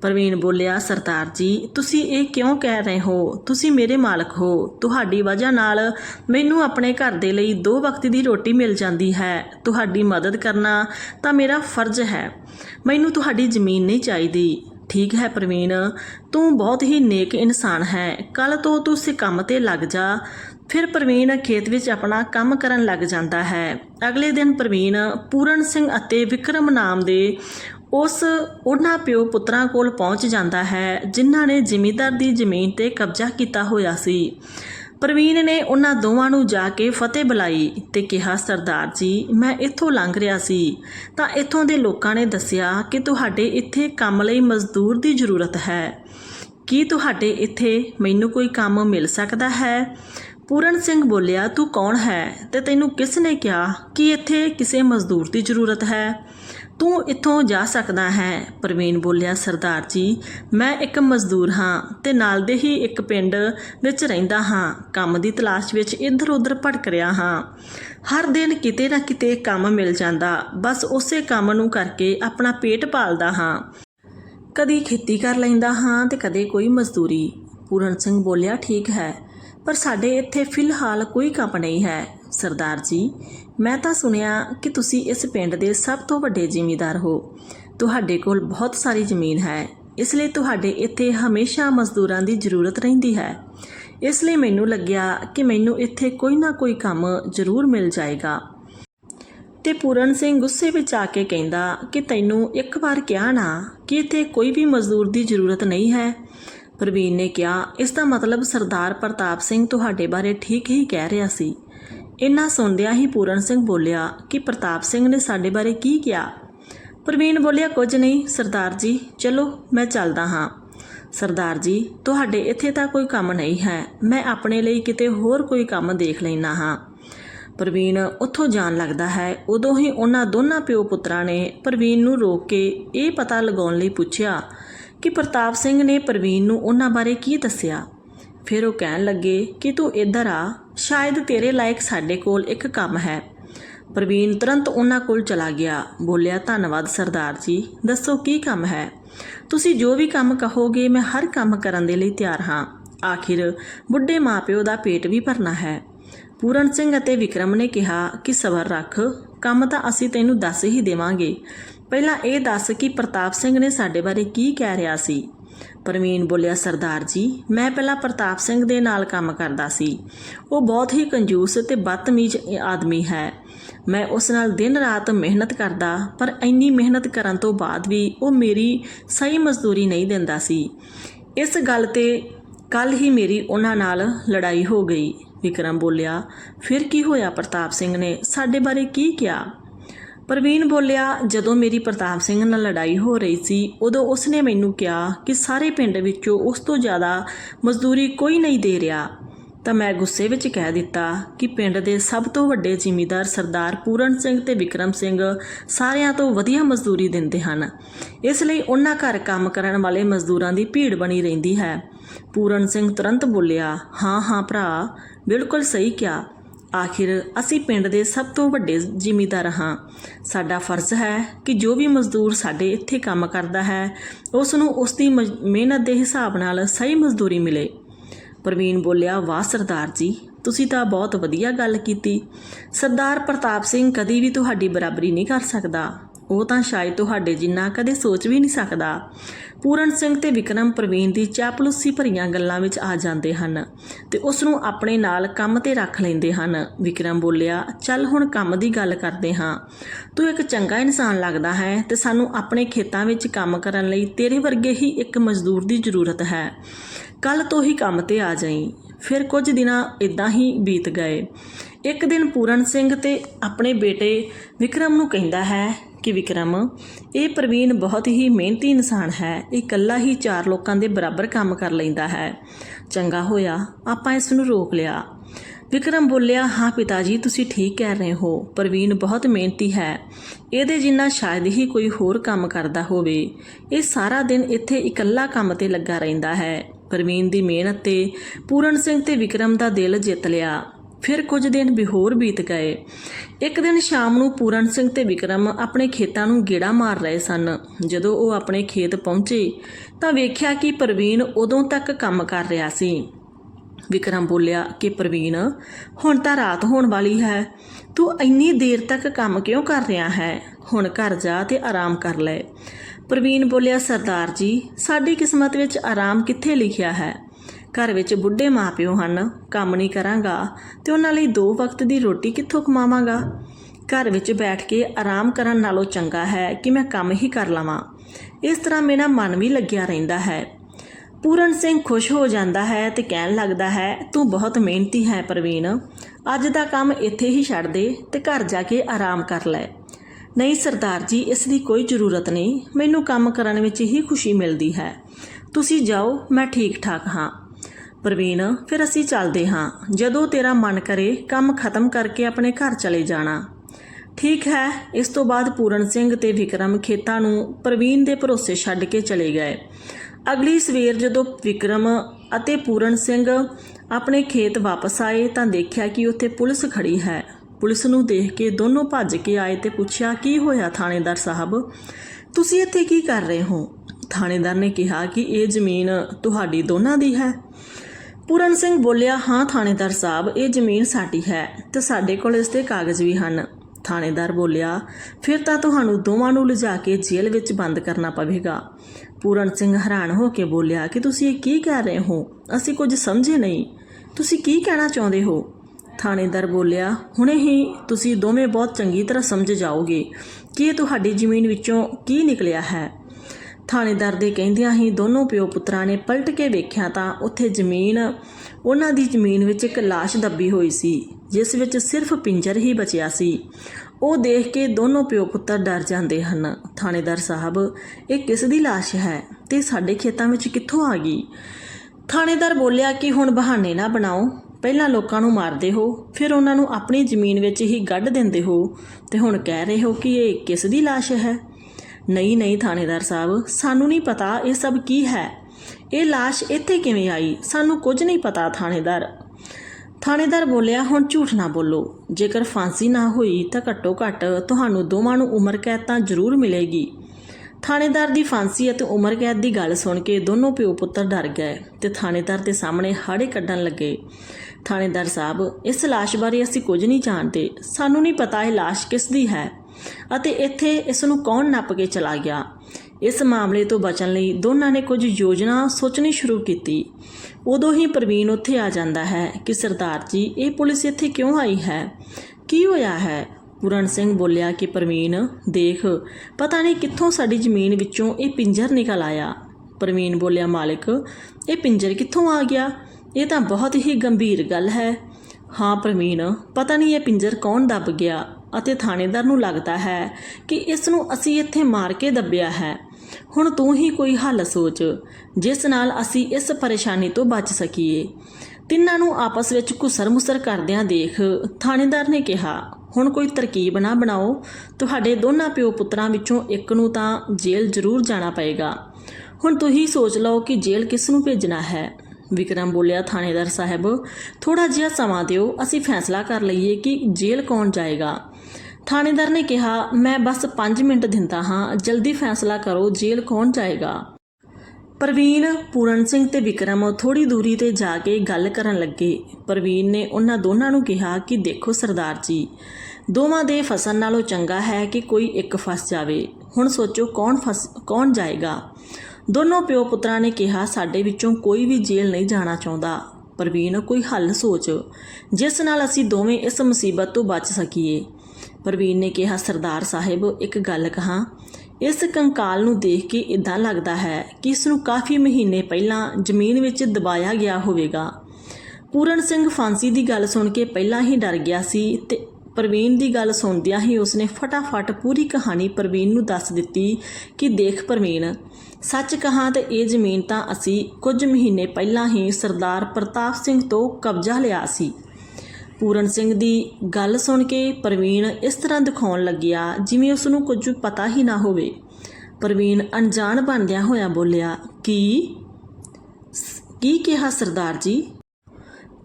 ਪ੍ਰਵੀਨ ਬੋਲਿਆ, ਸਰਦਾਰ ਜੀ, ਤੁਸੀਂ ਇਹ ਕਿਉਂ ਕਹਿ ਰਹੇ ਹੋ? ਤੁਸੀਂ ਮੇਰੇ ਮਾਲਕ ਹੋ। ਤੁਹਾਡੀ ਵਜ੍ਹਾ ਨਾਲ ਮੈਨੂੰ ਆਪਣੇ ਘਰ ਦੇ ਲਈ ਦੋ ਵਕਤ ਦੀ ਰੋਟੀ ਮਿਲ ਜਾਂਦੀ ਹੈ। ਤੁਹਾਡੀ ਮਦਦ ਕਰਨਾ ਤਾਂ ਮੇਰਾ ਫਰਜ਼ ਹੈ। ਮੈਨੂੰ ਤੁਹਾਡੀ ਜ਼ਮੀਨ ਨਹੀਂ ਚਾਹੀਦੀ। ਠੀਕ ਹੈ ਪ੍ਰਵੀਨ, ਤੂੰ ਬਹੁਤ ਹੀ ਨੇਕ ਇਨਸਾਨ ਹੈ। ਕੱਲ ਤੋਂ ਤੂੰ ਸੇ ਕੰਮ ਤੇ ਲੱਗ ਜਾ। ਫਿਰ ਪ੍ਰਵੀਨ ਖੇਤ ਵਿੱਚ ਆਪਣਾ ਕੰਮ ਕਰਨ ਲੱਗ ਜਾਂਦਾ ਹੈ। ਅਗਲੇ ਦਿਨ ਪ੍ਰਵੀਨ ਪੂਰਨ ਸਿੰਘ ਅਤੇ ਵਿਕਰਮ ਨਾਮ ਦੇ ਉਸ ਉਹਨਾਂ ਪਿਓ ਪੁੱਤਰਾਂ ਕੋਲ ਪਹੁੰਚ ਜਾਂਦਾ ਹੈ, ਜਿਨ੍ਹਾਂ ਨੇ ਜ਼ਿਮੀਂਦਾਰ ਦੀ ਜ਼ਮੀਨ ਤੇ ਕਬਜ਼ਾ ਕੀਤਾ ਹੋਇਆ ਸੀ। ਪ੍ਰਵੀਨ ਨੇ ਉਹਨਾਂ ਦੋਵਾਂ ਨੂੰ ਜਾ ਕੇ ਫਤਿਹ ਬੁਲਾਈ ਤੇ ਕਿਹਾ, ਸਰਦਾਰ ਜੀ, ਮੈਂ ਇੱਥੋਂ ਲੰਘ ਰਿਹਾ ਸੀ। ਤਾਂ ਇੱਥੋਂ ਦੇ ਲੋਕਾਂ ਨੇ ਦੱਸਿਆ ਕਿ ਤੁਹਾਡੇ ਇੱਥੇ ਕੰਮ ਲਈ ਮਜ਼ਦੂਰ ਦੀ ਜ਼ਰੂਰਤ ਹੈ। ਕੀ ਤੁਹਾਡੇ ਇੱਥੇ ਮੈਨੂੰ ਕੋਈ ਕੰਮ ਮਿਲ ਸਕਦਾ ਹੈ? ਪੂਰਨ ਸਿੰਘ ਬੋਲਿਆ, ਤੂੰ ਕੌਣ ਹੈ ਤੇ ਤੈਨੂੰ ਕਿਸ ਨੇ ਕਿਹਾ ਕਿ ਇੱਥੇ ਕਿਸੇ ਮਜ਼ਦੂਰ ਦੀ ਜ਼ਰੂਰਤ ਹੈ? ਤੂੰ ਇੱਥੋਂ ਜਾ ਸਕਦਾ ਹੈ, ਪ੍ਰਵੀਨ ਬੋਲਿਆ ਸਰਦਾਰ ਜੀ। ਮੈਂ ਇੱਕ ਮਜ਼ਦੂਰ ਹਾਂ ਤੇ ਨਾਲ ਦੇ ਹੀ ਇੱਕ ਪਿੰਡ ਵਿੱਚ ਰਹਿੰਦਾ ਹਾਂ। ਕੰਮ ਦੀ ਤਲਾਸ਼ ਵਿੱਚ ਇੱਧਰ-ਉੱਧਰ ਭਟਕ ਰਿਹਾ ਹਾਂ। ਹਰ ਦਿਨ ਕਿਤੇ ਨਾ ਕਿਤੇ ਕੰਮ ਮਿਲ ਜਾਂਦਾ। ਬਸ ਉਸੇ ਕੰਮ ਨੂੰ ਕਰਕੇ ਆਪਣਾ ਪੇਟ ਪਾਲਦਾ ਹਾਂ। ਕਦੀ ਖੇਤੀ ਕਰ ਲੈਂਦਾ ਹਾਂ ਤੇ ਕਦੇ ਕੋਈ ਮਜ਼ਦੂਰੀ। ਪੂਰਨ ਸਿੰਘ ਬੋਲਿਆ, ਠੀਕ ਹੈ। ਪਰ ਸਾਡੇ ਇੱਥੇ ਫਿਲਹਾਲ ਕੋਈ ਕੰਮ ਨਹੀਂ ਹੈ, ਸਰਦਾਰ ਜੀ। ਮੈਂ ਤਾਂ ਸੁਣਿਆ ਕਿ ਤੁਸੀਂ ਇਸ ਪਿੰਡ ਦੇ ਸਭ ਤੋਂ ਵੱਡੇ ਜ਼ਿਮੀਂਦਾਰ ਹੋ। ਤੁਹਾਡੇ ਕੋਲ ਬਹੁਤ ਸਾਰੀ ਜ਼ਮੀਨ ਹੈ। ਇਸ ਲਈ ਤੁਹਾਡੇ ਇੱਥੇ ਹਮੇਸ਼ਾ ਮਜ਼ਦੂਰਾਂ ਦੀ ਜ਼ਰੂਰਤ ਰਹਿੰਦੀ ਹੈ। ਇਸ ਲਈ ਮੈਨੂੰ ਲੱਗਿਆ ਕਿ ਮੈਨੂੰ ਇੱਥੇ ਕੋਈ ਨਾ ਕੋਈ ਕੰਮ ਜ਼ਰੂਰ ਮਿਲ ਜਾਏਗਾ। ਤੇ ਪੂਰਨ ਸਿੰਘ ਗੁੱਸੇ ਵਿੱਚ ਆ ਕੇ ਕਹਿੰਦਾ ਕਿ ਤੈਨੂੰ ਇੱਕ ਵਾਰ ਕਿਹਾ ਨਾ ਕਿ ਇੱਥੇ ਕੋਈ ਵੀ ਮਜ਼ਦੂਰ ਦੀ ਜ਼ਰੂਰਤ ਨਹੀਂ ਹੈ। ਪ੍ਰਵੀਨ ਨੇ ਕਿਹਾ, ਇਸ ਦਾ ਮਤਲਬ ਸਰਦਾਰ ਪ੍ਰਤਾਪ ਸਿੰਘ ਤੁਹਾਡੇ ਬਾਰੇ ਠੀਕ ਹੀ ਕਹਿ ਰਿਹਾ ਸੀ। ਇੰਨਾ ਸੁਣਦਿਆਂ ਹੀ ਪੂਰਨ ਸਿੰਘ ਬੋਲਿਆ, ਕਿ ਪ੍ਰਤਾਪ ਸਿੰਘ ਨੇ ਸਾਡੇ ਬਾਰੇ ਕੀ ਕਿਹਾ? ਪ੍ਰਵੀਨ ਬੋਲਿਆ, ਕੁਝ ਨਹੀਂ, ਸਰਦਾਰ ਜੀ, ਚਲੋ, ਮੈਂ ਚੱਲਦਾ ਹਾਂ। ਸਰਦਾਰ ਜੀ, ਤੁਹਾਡੇ ਇੱਥੇ ਤਾਂ ਕੋਈ ਕੰਮ ਨਹੀਂ ਹੈ, ਮੈਂ ਆਪਣੇ ਲਈ ਕਿਤੇ ਹੋਰ ਕੋਈ ਕੰਮ ਦੇਖ ਲੈਣਾ ਹਾਂ। ਪ੍ਰਵੀਨ ਉੱਥੋਂ ਜਾਣ ਲੱਗਦਾ ਹੈ। ਉਦੋਂ ਹੀ ਉਹਨਾਂ ਦੋਨਾਂ ਪਿਓ ਪੁੱਤਰਾਂ ਨੇ ਪ੍ਰਵੀਨ ਨੂੰ ਰੋਕ ਕੇ ਇਹ ਪਤਾ ਲਗਾਉਣ ਲਈ ਪੁੱਛਿਆ ਕਿ ਪ੍ਰਤਾਪ ਸਿੰਘ ਨੇ ਪ੍ਰਵੀਨ ਨੂੰ ਉਹਨਾਂ ਬਾਰੇ ਕੀ ਦੱਸਿਆ? ਫਿਰ ਉਹ ਕਹਿਣ ਲੱਗੇ ਕਿ ਤੂੰ ਇੱਧਰ ਆ, ਸ਼ਾਇਦ ਤੇਰੇ ਲਾਇਕ ਸਾਡੇ ਕੋਲ ਇੱਕ ਕੰਮ ਹੈ। ਪ੍ਰਵੀਨ ਤੁਰੰਤ ਉਹਨਾਂ ਕੋਲ ਚਲਾ ਗਿਆ, ਬੋਲਿਆ, ਧੰਨਵਾਦ ਸਰਦਾਰ ਜੀ, ਦੱਸੋ ਕੀ ਕੰਮ ਹੈ? ਤੁਸੀਂ ਜੋ ਵੀ ਕੰਮ ਕਹੋਗੇ, ਮੈਂ ਹਰ ਕੰਮ ਕਰਨ ਦੇ ਲਈ ਤਿਆਰ ਹਾਂ। ਆਖਿਰ ਬੁੱਢੇ ਮਾਪਿਓ ਦਾ ਪੇਟ ਵੀ ਭਰਨਾ ਹੈ। ਪੂਰਨ ਸਿੰਘ ਅਤੇ ਵਿਕਰਮ ਨੇ ਕਿਹਾ ਕਿ ਸਬਰ ਰੱਖ, ਕੰਮ ਤਾਂ ਅਸੀਂ ਤੈਨੂੰ ਦੱਸ ਹੀ ਦੇਵਾਂਗੇ। ਪਹਿਲਾਂ ਇਹ ਦੱਸ ਕਿ ਪ੍ਰਤਾਪ ਸਿੰਘ ਨੇ ਸਾਡੇ ਬਾਰੇ ਕੀ ਕਹਿ ਰਿਹਾ ਸੀ? ਪ੍ਰਵੀਨ ਬੋਲਿਆ, ਸਰਦਾਰ ਜੀ, ਮੈਂ ਪਹਿਲਾਂ ਪ੍ਰਤਾਪ ਸਿੰਘ ਦੇ ਨਾਲ ਕੰਮ ਕਰਦਾ ਸੀ। ਉਹ ਬਹੁਤ ਹੀ ਕੰਜੂਸ ਤੇ ਬਦਤਮੀਜ਼ ਆਦਮੀ ਹੈ। ਮੈਂ ਉਸ ਨਾਲ ਦਿਨ ਰਾਤ ਮਿਹਨਤ ਕਰਦਾ, ਪਰ ਇੰਨੀ ਮਿਹਨਤ ਕਰਨ ਤੋਂ ਬਾਅਦ ਵੀ ਉਹ ਮੇਰੀ ਸਹੀ ਮਜ਼ਦੂਰੀ ਨਹੀਂ ਦਿੰਦਾ ਸੀ। ਇਸ ਗੱਲ ਤੇ ਕੱਲ ਹੀ ਮੇਰੀ ਉਹਨਾਂ ਨਾਲ ਲੜਾਈ ਹੋ ਗਈ। ਵਿਕਰਮ ਬੋਲਿਆ, ਫਿਰ ਕੀ ਹੋਇਆ ਪ੍ਰਤਾਪ ਸਿੰਘ ਨੇ? ਸਾਡੇ ਬਾਰੇ ਕੀ ਕਿਹਾ? ਪ੍ਰਵੀਨ ਬੋਲਿਆ, ਜਦੋਂ ਮੇਰੀ ਪ੍ਰਤਾਪ ਸਿੰਘ ਨਾਲ ਲੜਾਈ ਹੋ ਰਹੀ ਸੀ, ਉਦੋਂ ਉਸਨੇ ਮੈਨੂੰ ਕਿਹਾ ਕਿ ਸਾਰੇ ਪਿੰਡ ਵਿੱਚੋਂ ਉਸ ਤੋਂ ਜ਼ਿਆਦਾ ਮਜ਼ਦੂਰੀ ਕੋਈ ਨਹੀਂ ਦੇ ਰਿਹਾ। ਤਾਂ ਮੈਂ ਗੁੱਸੇ ਵਿੱਚ ਕਹਿ ਦਿੱਤਾ ਕਿ ਪਿੰਡ ਦੇ ਸਭ ਤੋਂ ਵੱਡੇ ਜ਼ਿਮੀਂਦਾਰ ਸਰਦਾਰ ਪੂਰਨ ਸਿੰਘ ਤੇ ਵਿਕਰਮ ਸਿੰਘ ਸਾਰਿਆਂ ਤੋਂ ਵਧੀਆ ਮਜ਼ਦੂਰੀ ਦਿੰਦੇ ਹਨ। ਇਸ ਲਈ ਉਹਨਾਂ ਘਰ ਕੰਮ ਕਰਨ ਵਾਲੇ ਮਜ਼ਦੂਰਾਂ ਦੀ ਭੀੜ ਬਣੀ ਰਹਿੰਦੀ ਹੈ। ਪੂਰਨ ਸਿੰਘ ਤੁਰੰਤ ਬੋਲਿਆ, ਹਾਂ ਹਾਂ ਭਰਾ, ਬਿਲਕੁਲ ਸਹੀ ਕਿਹਾ। ਆਖਿਰ ਅਸੀਂ ਪਿੰਡ ਦੇ ਸਭ ਤੋਂ ਵੱਡੇ ਜ਼ਿਮੀਂਦਾਰ ਹਾਂ। ਸਾਡਾ ਫਰਜ਼ ਹੈ ਕਿ ਜੋ ਵੀ ਮਜ਼ਦੂਰ ਸਾਡੇ ਇੱਥੇ ਕੰਮ ਕਰਦਾ ਹੈ ਉਸ ਨੂੰ ਉਸ ਦੀ ਮਜ- ਮਿਹਨਤ ਦੇ ਹਿਸਾਬ ਨਾਲ ਸਹੀ ਮਜ਼ਦੂਰੀ ਮਿਲੇ। ਪ੍ਰਵੀਨ ਬੋਲਿਆ, ਵਾਹ ਸਰਦਾਰ ਜੀ, ਤੁਸੀਂ ਤਾਂ ਬਹੁਤ ਵਧੀਆ ਗੱਲ ਕੀਤੀ। ਸਰਦਾਰ ਪ੍ਰਤਾਪ ਸਿੰਘ ਕਦੀ ਵੀ ਤੁਹਾਡੀ ਬਰਾਬਰੀ ਨਹੀਂ ਕਰ ਸਕਦਾ। ਉਹ ਤਾਂ ਸ਼ਾਇਦ ਤੁਹਾਡੇ ਜਿੰਨਾ ਕਦੇ ਸੋਚ ਵੀ ਨਹੀਂ ਸਕਦਾ। ਪੂਰਨ ਸਿੰਘ ਤੇ ਵਿਕਰਮ ਪ੍ਰਵੀਨ ਦੀ ਚਾਪਲੂਸੀ ਭਰੀਆਂ ਗੱਲਾਂ ਵਿੱਚ ਆ ਜਾਂਦੇ ਹਨ ਤੇ ਉਸ ਨੂੰ ਆਪਣੇ ਨਾਲ ਕੰਮ ਤੇ ਰੱਖ ਲੈਂਦੇ ਹਨ। ਵਿਕਰਮ ਬੋਲਿਆ, ਚੱਲ ਹੁਣ ਕੰਮ ਦੀ ਗੱਲ ਕਰਦੇ ਹਾਂ। ਤੂੰ ਇੱਕ ਚੰਗਾ ਇਨਸਾਨ ਲੱਗਦਾ ਹੈ ਤੇ ਸਾਨੂੰ ਆਪਣੇ ਖੇਤਾਂ ਵਿੱਚ ਕੰਮ ਕਰਨ ਲਈ ਤੇਰੇ ਵਰਗੇ ਹੀ ਇੱਕ ਮਜ਼ਦੂਰ ਦੀ ਜ਼ਰੂਰਤ ਹੈ। ਕੱਲ ਤੋਂ ਹੀ ਕੰਮ ਤੇ ਆ ਜਾਈਂ। ਫਿਰ ਕੁਝ ਦਿਨਾਂ ਇਦਾਂ ਹੀ ਬੀਤ ਗਏ। ਇੱਕ ਦਿਨ ਪੂਰਨ ਸਿੰਘ ਤੇ ਆਪਣੇ ਬੇਟੇ ਵਿਕਰਮ ਨੂੰ ਕਹਿੰਦਾ ਹੈ ਕਿ ਵਿਕਰਮ? ਇਹ ਪ੍ਰਵੀਨ ਬਹੁਤ ਹੀ ਮਿਹਨਤੀ ਇਨਸਾਨ ਹੈ। ਇਹ ਇਕੱਲਾ ਹੀ ਚਾਰ ਲੋਕਾਂ ਦੇ ਬਰਾਬਰ ਕੰਮ ਕਰ ਲੈਂਦਾ ਹੈ। ਚੰਗਾ ਹੋਇਆ, ਆਪਾਂ ਇਸ ਨੂੰ ਰੋਕ ਲਿਆ। ਵਿਕਰਮ ਬੋਲਿਆ, ਹਾਂ ਪਿਤਾ ਜੀ ਤੁਸੀਂ ਠੀਕ ਕਹਿ ਰਹੇ ਹੋ। ਪ੍ਰਵੀਨ ਬਹੁਤ ਮਿਹਨਤੀ ਹੈ। ਇਹਦੇ ਜਿੰਨਾ ਸ਼ਾਇਦ ਹੀ ਕੋਈ ਹੋਰ ਕੰਮ ਕਰਦਾ ਹੋਵੇ। ਇਹ ਸਾਰਾ ਦਿਨ ਇੱਥੇ ਇਕੱਲਾ ਕੰਮ ਤੇ ਲੱਗਾ ਰਹਿੰਦਾ ਹੈ। ਪ੍ਰਵੀਨ ਦੀ ਮਿਹਨਤ ਤੇ ਪੂਰਨ ਸਿੰਘ ਤੇ ਵਿਕਰਮ ਦਾ ਦਿਲ ਜਿੱਤ ਲਿਆ। ਫਿਰ ਕੁਝ ਦਿਨ ਵੀ ਹੋਰ ਬੀਤ ਗਏ। ਇੱਕ ਦਿਨ ਸ਼ਾਮ ਨੂੰ ਪੂਰਨ ਸਿੰਘ ਤੇ ਵਿਕਰਮ ਆਪਣੇ ਖੇਤਾਂ ਨੂੰ ਗੇੜਾ ਮਾਰ ਰਹੇ ਸਨ। ਜਦੋਂ ਉਹ ਆਪਣੇ ਖੇਤ ਪਹੁੰਚੇ ਤਾਂ ਵੇਖਿਆ ਕਿ ਪ੍ਰਵੀਨ ਉਦੋਂ ਤੱਕ ਕੰਮ ਕਰ ਰਿਹਾ ਸੀ। ਵਿਕਰਮ ਬੋਲਿਆ ਕਿ ਪ੍ਰਵੀਨ, ਹੁਣ ਤਾਂ ਰਾਤ ਹੋਣ ਵਾਲੀ ਹੈ। ਤੂੰ ਇੰਨੀ ਦੇਰ ਤੱਕ ਕੰਮ ਕਿਉਂ ਕਰ ਰਿਹਾ ਹੈ? ਹੁਣ ਘਰ ਜਾ ਤੇ ਆਰਾਮ ਕਰ ਲੈ। ਪ੍ਰਵੀਨ ਬੋਲਿਆ, ਸਰਦਾਰ ਜੀ, ਸਾਡੀ ਕਿਸਮਤ ਵਿੱਚ ਆਰਾਮ ਕਿੱਥੇ ਲਿਖਿਆ ਹੈ? ਘਰ ਵਿੱਚ ਬੁੱਢੇ ਮਾਪਿਓ ਹਨ, ਕੰਮ ਨਹੀਂ ਕਰਾਂਗਾ ਤੇ ਉਹਨਾਂ ਲਈ ਦੋ ਵਕਤ ਦੀ ਰੋਟੀ ਕਿੱਥੋਂ ਕਮਾਵਾਂਗਾ? ਘਰ ਵਿੱਚ ਬੈਠ ਕੇ ਆਰਾਮ ਕਰਨ ਨਾਲੋਂ ਚੰਗਾ ਹੈ ਕਿ ਮੈਂ ਕੰਮ ਹੀ ਕਰ ਲਵਾਂ। ਇਸ ਤਰ੍ਹਾਂ ਮੇਰਾ ਮਨ ਵੀ ਲੱਗਿਆ ਰਹਿੰਦਾ ਹੈ। ਪੂਰਨ ਸਿੰਘ ਖੁਸ਼ ਹੋ ਜਾਂਦਾ ਹੈ ਤੇ ਕਹਿਣ ਲੱਗਦਾ ਹੈ, ਤੂੰ ਬਹੁਤ ਮਿਹਨਤੀ ਹੈ ਪ੍ਰਵੀਨ। ਅੱਜ ਦਾ ਕੰਮ ਇੱਥੇ ਹੀ ਛੱਡ ਦੇ ਤੇ ਘਰ ਜਾ ਕੇ ਆਰਾਮ ਕਰ ਲੈ। ਨਹੀਂ ਸਰਦਾਰ ਜੀ, ਇਸ ਦੀ ਕੋਈ ਜ਼ਰੂਰਤ ਨਹੀਂ। ਮੈਨੂੰ ਕੰਮ ਕਰਨ ਵਿੱਚ ਹੀ ਖੁਸ਼ੀ ਮਿਲਦੀ ਹੈ। ਤੁਸੀਂ ਜਾਓ, ਮੈਂ ਠੀਕ ਠਾਕ ਹਾਂ। ਪ੍ਰਵੀਨ, ਫਿਰ ਅਸੀਂ ਚੱਲਦੇ ਹਾਂ। ਜਦੋਂ ਤੇਰਾ ਮਨ ਕਰੇ, ਕੰਮ ਖਤਮ ਕਰਕੇ ਆਪਣੇ ਘਰ ਚਲੇ ਜਾਣਾ। ਠੀਕ ਹੈ, ਇਸ ਤੋਂ ਬਾਅਦ ਪੂਰਨ ਸਿੰਘ ਤੇ ਵਿਕਰਮ ਖੇਤਾਂ ਨੂੰ ਪ੍ਰਵੀਨ ਦੇ ਭਰੋਸੇ ਛੱਡ ਕੇ ਚਲੇ ਗਏ। ਅਗਲੀ ਸਵੇਰ ਜਦੋਂ ਵਿਕਰਮ ਅਤੇ ਪੂਰਨ ਸਿੰਘ ਆਪਣੇ ਖੇਤ ਵਾਪਸ ਆਏ ਤਾਂ ਦੇਖਿਆ ਕਿ ਉੱਥੇ ਪੁਲਿਸ ਖੜੀ ਹੈ। ਪੁਲਿਸ ਨੂੰ ਦੇਖ ਕੇ ਦੋਨੋਂ ਭੱਜ ਕੇ ਆਏ ਤੇ ਪੁੱਛਿਆ, ਕੀ ਹੋਇਆ ਥਾਣੇਦਾਰ ਸਾਹਿਬ? ਤੁਸੀਂ ਇੱਥੇ ਕੀ ਕਰ ਰਹੇ ਹੋ? ਥਾਣੇਦਾਰ ਨੇ ਕਿਹਾ ਕਿ ਇਹ ਜ਼ਮੀਨ ਤੁਹਾਡੀ ਦੋਨਾਂ ਦੀ ਹੈ। ਪੂਰਨ ਸਿੰਘ ਬੋਲਿਆ, ਹਾਂ ਥਾਣੇਦਾਰ ਸਾਹਿਬ, ਇਹ ਜ਼ਮੀਨ ਸਾਡੀ ਹੈ ਤੇ ਸਾਡੇ ਕੋਲ ਇਸ ਦੇ ਕਾਗਜ਼ ਵੀ ਹਨ। ਥਾਣੇਦਾਰ ਬੋਲਿਆ, ਫਿਰ ਤਾਂ ਤੁਹਾਨੂੰ ਦੋਵਾਂ ਨੂੰ ਲਿਜਾ ਕੇ ਜੇਲ੍ਹ ਵਿੱਚ ਬੰਦ ਕਰਨਾ ਪਵੇਗਾ। ਪੂਰਨ ਸਿੰਘ ਹੈਰਾਨ ਹੋ ਕੇ ਬੋਲਿਆ, ਕਿ ਤੁਸੀਂ ਇਹ ਕੀ ਕਹਿ ਰਹੇ ਹੋ? ਅਸੀਂ ਕੁਝ ਸਮਝੇ ਨਹੀਂ। ਤੁਸੀਂ ਕੀ ਕਹਿਣਾ ਚਾਹੁੰਦੇ ਹੋ? ਥਾਣੇਦਾਰ ਬੋਲਿਆ, ਹੁਣੇ ਹੀ ਤੁਸੀਂ ਦੋਵੇਂ ਬਹੁਤ ਚੰਗੀ ਤਰ੍ਹਾਂ ਸਮਝ ਜਾਓਗੇ ਕਿ ਇਹ ਤੁਹਾਡੀ ਜ਼ਮੀਨ ਵਿੱਚੋਂ ਕੀ ਨਿਕਲਿਆ ਹੈ। ਥਾਣੇਦਾਰ ਦੇ ਕਹਿੰਦਿਆਂ ਹੀ ਦੋਨੋਂ ਪਿਓ ਪੁੱਤਰਾਂ ਨੇ ਪਲਟ ਕੇ ਵੇਖਿਆ ਤਾਂ ਉੱਥੇ ਜ਼ਮੀਨ, ਉਹਨਾਂ ਦੀ ਜ਼ਮੀਨ ਵਿੱਚ ਇੱਕ ਲਾਸ਼ ਦੱਬੀ ਹੋਈ ਸੀ, ਜਿਸ ਵਿੱਚ ਸਿਰਫ ਪਿੰਜਰ ਹੀ ਬਚਿਆ ਸੀ। ਉਹ ਦੇਖ ਕੇ ਦੋਨੋਂ ਪਿਓ ਪੁੱਤਰ ਡਰ ਜਾਂਦੇ ਹਨ। ਥਾਣੇਦਾਰ ਸਾਹਿਬ, ਇਹ ਕਿਸ ਦੀ ਲਾਸ਼ ਹੈ ਤੇ ਸਾਡੇ ਖੇਤਾਂ ਵਿੱਚ ਕਿੱਥੋਂ ਆ ਗਈ? ਥਾਣੇਦਾਰ ਬੋਲਿਆ ਕਿ ਹੁਣ ਬਹਾਨੇ ਨਾ ਬਣਾਓ, ਪਹਿਲਾਂ ਲੋਕਾਂ ਨੂੰ ਮਾਰਦੇ ਹੋ, ਫਿਰ ਉਹਨਾਂ ਨੂੰ ਆਪਣੀ ਜ਼ਮੀਨ ਵਿੱਚ ਹੀ ਗੱਡ ਦਿੰਦੇ ਹੋ ਤੇ ਹੁਣ ਕਹਿ ਰਹੇ ਹੋ ਕਿ ਇਹ ਕਿਸ ਦੀ ਲਾਸ਼ ਹੈ? ਨਹੀਂ ਨਹੀਂ ਥਾਣੇਦਾਰ ਸਾਹਿਬ, ਸਾਨੂੰ ਨਹੀਂ ਪਤਾ ਇਹ ਸਭ ਕੀ ਹੈ। ਇਹ ਲਾਸ਼ ਇੱਥੇ ਕਿਵੇਂ ਆਈ, ਸਾਨੂੰ ਕੁਝ ਨਹੀਂ ਪਤਾ ਥਾਣੇਦਾਰ। ਥਾਣੇਦਾਰ ਬੋਲਿਆ, ਹੁਣ ਝੂਠ ਨਾ ਬੋਲੋ। ਜੇਕਰ ਫਾਂਸੀ ਨਾ ਹੋਈ ਤਾਂ ਘੱਟੋ ਘੱਟ ਤੁਹਾਨੂੰ ਦੋਵਾਂ ਨੂੰ ਉਮਰ ਕੈਦ ਤਾਂ ਜ਼ਰੂਰ ਮਿਲੇਗੀ। ਥਾਣੇਦਾਰ ਦੀ ਫਾਂਸੀ ਅਤੇ ਉਮਰ ਕੈਦ ਦੀ ਗੱਲ ਸੁਣ ਕੇ ਦੋਨੋਂ ਪਿਓ ਪੁੱਤਰ ਡਰ ਗਏ ਤੇ ਥਾਣੇਦਾਰ ਦੇ ਸਾਹਮਣੇ ਹਾੜੇ ਕੱਢਣ ਲੱਗੇ। ਥਾਣੇਦਾਰ ਸਾਹਿਬ, ਇਸ ਲਾਸ਼ ਬਾਰੇ ਅਸੀਂ ਕੁਝ ਨਹੀਂ ਜਾਣਦੇ। ਸਾਨੂੰ ਨਹੀਂ ਪਤਾ ਇਹ ਲਾਸ਼ ਕਿਸ ਦੀ ਹੈ। ਅਤੇ ਇੱਥੇ ਇਸ ਨੂੰ ਕੌਣ ਨੱਪ ਕੇ ਚਲਾ ਗਿਆ? ਇਸ ਮਾਮਲੇ ਤੋਂ ਬਚਣ ਲਈ ਦੋਨਾਂ ਨੇ ਕੁਝ ਯੋਜਨਾ ਸੋਚਣੀ ਸ਼ੁਰੂ ਕੀਤੀ। ਉਦੋਂ ਹੀ ਪ੍ਰਵੀਨ ਉੱਥੇ ਆ ਜਾਂਦਾ ਹੈ ਕਿ ਸਰਦਾਰ ਜੀ, ਇਹ ਪੁਲਿਸ ਇੱਥੇ ਕਿਉਂ ਆਈ ਹੈ? ਕੀ ਹੋਇਆ ਹੈ? ਪੂਰਨ ਸਿੰਘ ਬੋਲਿਆ ਕਿ ਪ੍ਰਵੀਨ, ਦੇਖ, ਪਤਾ ਨਹੀਂ ਕਿੱਥੋਂ ਸਾਡੀ ਜ਼ਮੀਨ ਵਿੱਚੋਂ ਇਹ ਪਿੰਜਰ ਨਿਕਲ ਆਇਆ। ਪ੍ਰਵੀਨ ਬੋਲਿਆ, ਮਾਲਕ, ਇਹ ਪਿੰਜਰ ਕਿੱਥੋਂ ਆ ਗਿਆ? ਇਹ ਤਾਂ ਬਹੁਤ ਹੀ ਗੰਭੀਰ ਗੱਲ ਹੈ। ਹਾਂ ਪ੍ਰਵੀਨ, ਪਤਾ ਨਹੀਂ ਇਹ ਪਿੰਜਰ ਕੌਣ ਦੱਬ ਗਿਆ? ਅਤੇ ਥਾਣੇਦਾਰ ਨੂੰ ਲੱਗਦਾ ਹੈ ਕਿ ਇਸ ਨੂੰ ਅਸੀਂ ਇੱਥੇ ਮਾਰ ਕੇ ਦੱਬਿਆ ਹੈ। ਹੁਣ ਤੂੰ ਹੀ ਕੋਈ ਹੱਲ ਸੋਚ, ਜਿਸ ਨਾਲ ਅਸੀਂ ਇਸ ਪਰੇਸ਼ਾਨੀ ਤੋਂ ਬਚ ਸਕੀਏ। ਤਿੰਨਾਂ ਨੂੰ ਆਪਸ ਵਿੱਚ ਘੁਸਰ-ਮੁਸਰ ਕਰਦਿਆਂ ਦੇਖ ਥਾਣੇਦਾਰ ਨੇ ਕਿਹਾ, ਹੁਣ ਕੋਈ ਤਰਕੀਬ ਨਾ ਬਣਾਓ। ਤੁਹਾਡੇ ਦੋਨਾਂ ਪਿਓ ਪੁੱਤਰਾਂ ਵਿੱਚੋਂ ਇੱਕ ਨੂੰ ਤਾਂ ਜੇਲ੍ਹ ਜ਼ਰੂਰ ਜਾਣਾ ਪਏਗਾ। ਹੁਣ ਤੁਸੀਂ ਸੋਚ ਲਓ ਕਿ ਜੇਲ੍ਹ ਕਿਸ ਨੂੰ ਭੇਜਣਾ ਹੈ। ਵਿਕਰਮ ਬੋਲਿਆ, ਥਾਣੇਦਾਰ ਸਾਹਿਬ ਥੋੜਾ ਜਿਹਾ ਸਮਾਂ ਦਿਓ, ਅਸੀਂ ਫੈਸਲਾ ਕਰ ਲਈਏ ਕਿ ਜੇਲ੍ਹ ਕੌਣ ਜਾਏਗਾ। ਥਾਣੇਦਾਰ ਨੇ ਕਿਹਾ, ਮੈਂ ਬਸ 5 ਮਿੰਟ ਦਿੰਦਾ ਹਾਂ, ਜਲਦੀ ਫੈਸਲਾ ਕਰੋ, ਜੇਲ੍ਹ ਕੌਣ ਜਾਏਗਾ? ਪ੍ਰਵੀਨ, ਪੂਰਨ ਸਿੰਘ ਤੇ ਵਿਕਰਮ ਥੋੜੀ ਦੂਰੀ ਤੇ ਜਾ ਕੇ ਗੱਲ ਕਰਨ ਲੱਗੇ। ਪ੍ਰਵੀਨ ਨੇ ਉਹਨਾਂ ਦੋਨਾਂ ਨੂੰ ਕਿਹਾ ਕਿ ਦੇਖੋ ਸਰਦਾਰ ਜੀ, ਦੋਵਾਂ ਦੇ ਫਸਣ ਨਾਲੋਂ ਚੰਗਾ ਹੈ ਕਿ ਕੋਈ ਇੱਕ ਫਸ ਜਾਵੇ। ਹੁਣ ਸੋਚੋ ਕੌਣ ਫਸ, ਕੌਣ ਜਾਏਗਾ? ਦੋਨੋਂ ਪਿਓ ਪੁੱਤਰਾਂ ਨੇ ਕਿਹਾ, ਸਾਡੇ ਵਿੱਚੋਂ ਕੋਈ ਵੀ ਜੇਲ੍ਹ ਨਹੀਂ ਜਾਣਾ ਚਾਹੁੰਦਾ। ਪ੍ਰਵੀਨ, ਕੋਈ ਹੱਲ ਸੋਚ। ਜਿਸ ਨਾਲ ਅਸੀਂ ਦੋਵੇਂ ਇਸ ਮੁਸੀਬਤ ਤੋਂ ਬਚ ਸਕੀਏ। ਪ੍ਰਵੀਨ ਨੇ ਕਿਹਾ, ਸਰਦਾਰ ਸਾਹਿਬ, ਇੱਕ ਗੱਲ ਕਹਾਂ। ਇਸ ਕੰਕਾਲ ਨੂੰ ਦੇਖ ਕੇ ਇਦਾਂ ਲੱਗਦਾ ਹੈ ਕਿ ਇਸ ਨੂੰ ਕਾਫੀ ਮਹੀਨੇ ਪਹਿਲਾਂ ਜ਼ਮੀਨ ਵਿੱਚ ਦਬਾਇਆ ਗਿਆ ਹੋਵੇਗਾ। ਪੂਰਨ ਸਿੰਘ ਫਾਂਸੀ ਦੀ ਗੱਲ ਸੁਣ ਕੇ ਪਹਿਲਾਂ ਹੀ ਡਰ ਗਿਆ ਸੀ ਤੇ ਪ੍ਰਵੀਨ ਦੀ ਗੱਲ ਸੁਣਦਿਆਂ ਹੀ ਉਸਨੇ ਫਟਾਫਟ ਪੂਰੀ ਕਹਾਣੀ ਪ੍ਰਵੀਨ ਨੂੰ ਦੱਸ ਦਿੱਤੀ ਕਿ ਦੇਖ ਪ੍ਰਵੀਨ, ਸੱਚ ਕਹਾਂ ਤੇ ਇਹ ਜ਼ਮੀਨ ਤਾਂ ਅਸੀਂ ਕੁਝ ਮਹੀਨੇ ਪਹਿਲਾਂ ਹੀ ਸਰਦਾਰ ਪ੍ਰਤਾਪ ਸਿੰਘ ਤੋਂ ਕਬਜ਼ਾ ਲਿਆ ਸੀ। ਪੂਰਨ ਸਿੰਘ ਦੀ ਗੱਲ ਸੁਣ ਕੇ ਪ੍ਰਵੀਨ ਇਸ ਤਰ੍ਹਾਂ ਦਿਖਾਉਣ ਲੱਗਿਆ ਜਿਵੇਂ ਉਸ ਨੂੰ ਕੁਝ ਪਤਾ ਹੀ ਨਾ ਹੋਵੇ। ਪ੍ਰਵੀਨ ਅਣਜਾਣ ਬਣਦਿਆਂ ਹੋਇਆ ਬੋਲਿਆ, ਕੀ? ਕੀ ਕਿਹਾ ਸਰਦਾਰ ਜੀ?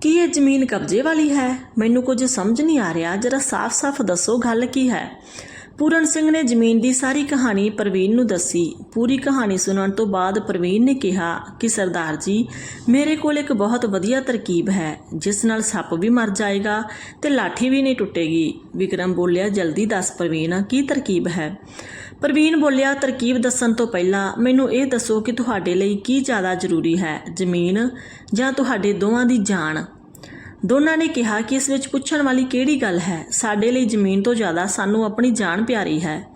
ਕੀ ਇਹ ਜ਼ਮੀਨ ਕਬਜ਼ੇ ਵਾਲੀ ਹੈ? ਮੈਨੂੰ ਕੁਝ ਸਮਝ ਨਹੀਂ ਆ ਰਿਹਾ। ਜਰਾ ਸਾਫ਼-ਸਾਫ਼ ਦੱਸੋ ਗੱਲ ਕੀ ਹੈ? ਪੂਰਨ ਸਿੰਘ ਨੇ ਜ਼ਮੀਨ ਦੀ ਸਾਰੀ ਕਹਾਣੀ ਪ੍ਰਵੀਨ ਨੂੰ ਦੱਸੀ। ਪੂਰੀ ਕਹਾਣੀ ਸੁਣਨ ਤੋਂ ਬਾਅਦ ਪ੍ਰਵੀਨ ਨੇ ਕਿਹਾ ਕਿ, ਸਰਦਾਰ ਜੀ, ਮੇਰੇ ਕੋਲ ਇੱਕ ਬਹੁਤ ਵਧੀਆ ਤਰਕੀਬ ਹੈ, ਜਿਸ ਨਾਲ ਸੱਪ ਵੀ ਮਰ ਜਾਏਗਾ ਤੇ ਲਾਠੀ ਵੀ ਨਹੀਂ ਟੁੱਟੇਗੀ। ਵਿਕਰਮ ਬੋਲਿਆ, ਜਲਦੀ ਦੱਸ ਪ੍ਰਵੀਨ, ਕੀ ਤਰਕੀਬ ਹੈ? ਪ੍ਰਵੀਨ ਬੋਲਿਆ, ਤਰਕੀਬ ਦੱਸਣ ਤੋਂ ਪਹਿਲਾਂ ਮੈਨੂੰ ਇਹ ਦੱਸੋ ਕਿ ਤੁਹਾਡੇ ਲਈ ਕੀ ਜ਼ਿਆਦਾ ਜ਼ਰੂਰੀ ਹੈ, ਜ਼ਮੀਨ ਜਾਂ ਤੁਹਾਡੇ ਦੋਵਾਂ ਦੀ ਜਾਨ? ਦੋਨਾਂ ਨੇ ਕਿਹਾ ਕਿ ਇਸ ਵਿੱਚ ਪੁੱਛਣ ਵਾਲੀ ਕਿਹੜੀ ਗੱਲ ਹੈ? ਸਾਡੇ ਲਈ ਜ਼ਮੀਨ ਤੋਂ ਜ਼ਿਆਦਾ ਸਾਨੂੰ ਆਪਣੀ ਜਾਨ ਪਿਆਰੀ ਹੈ।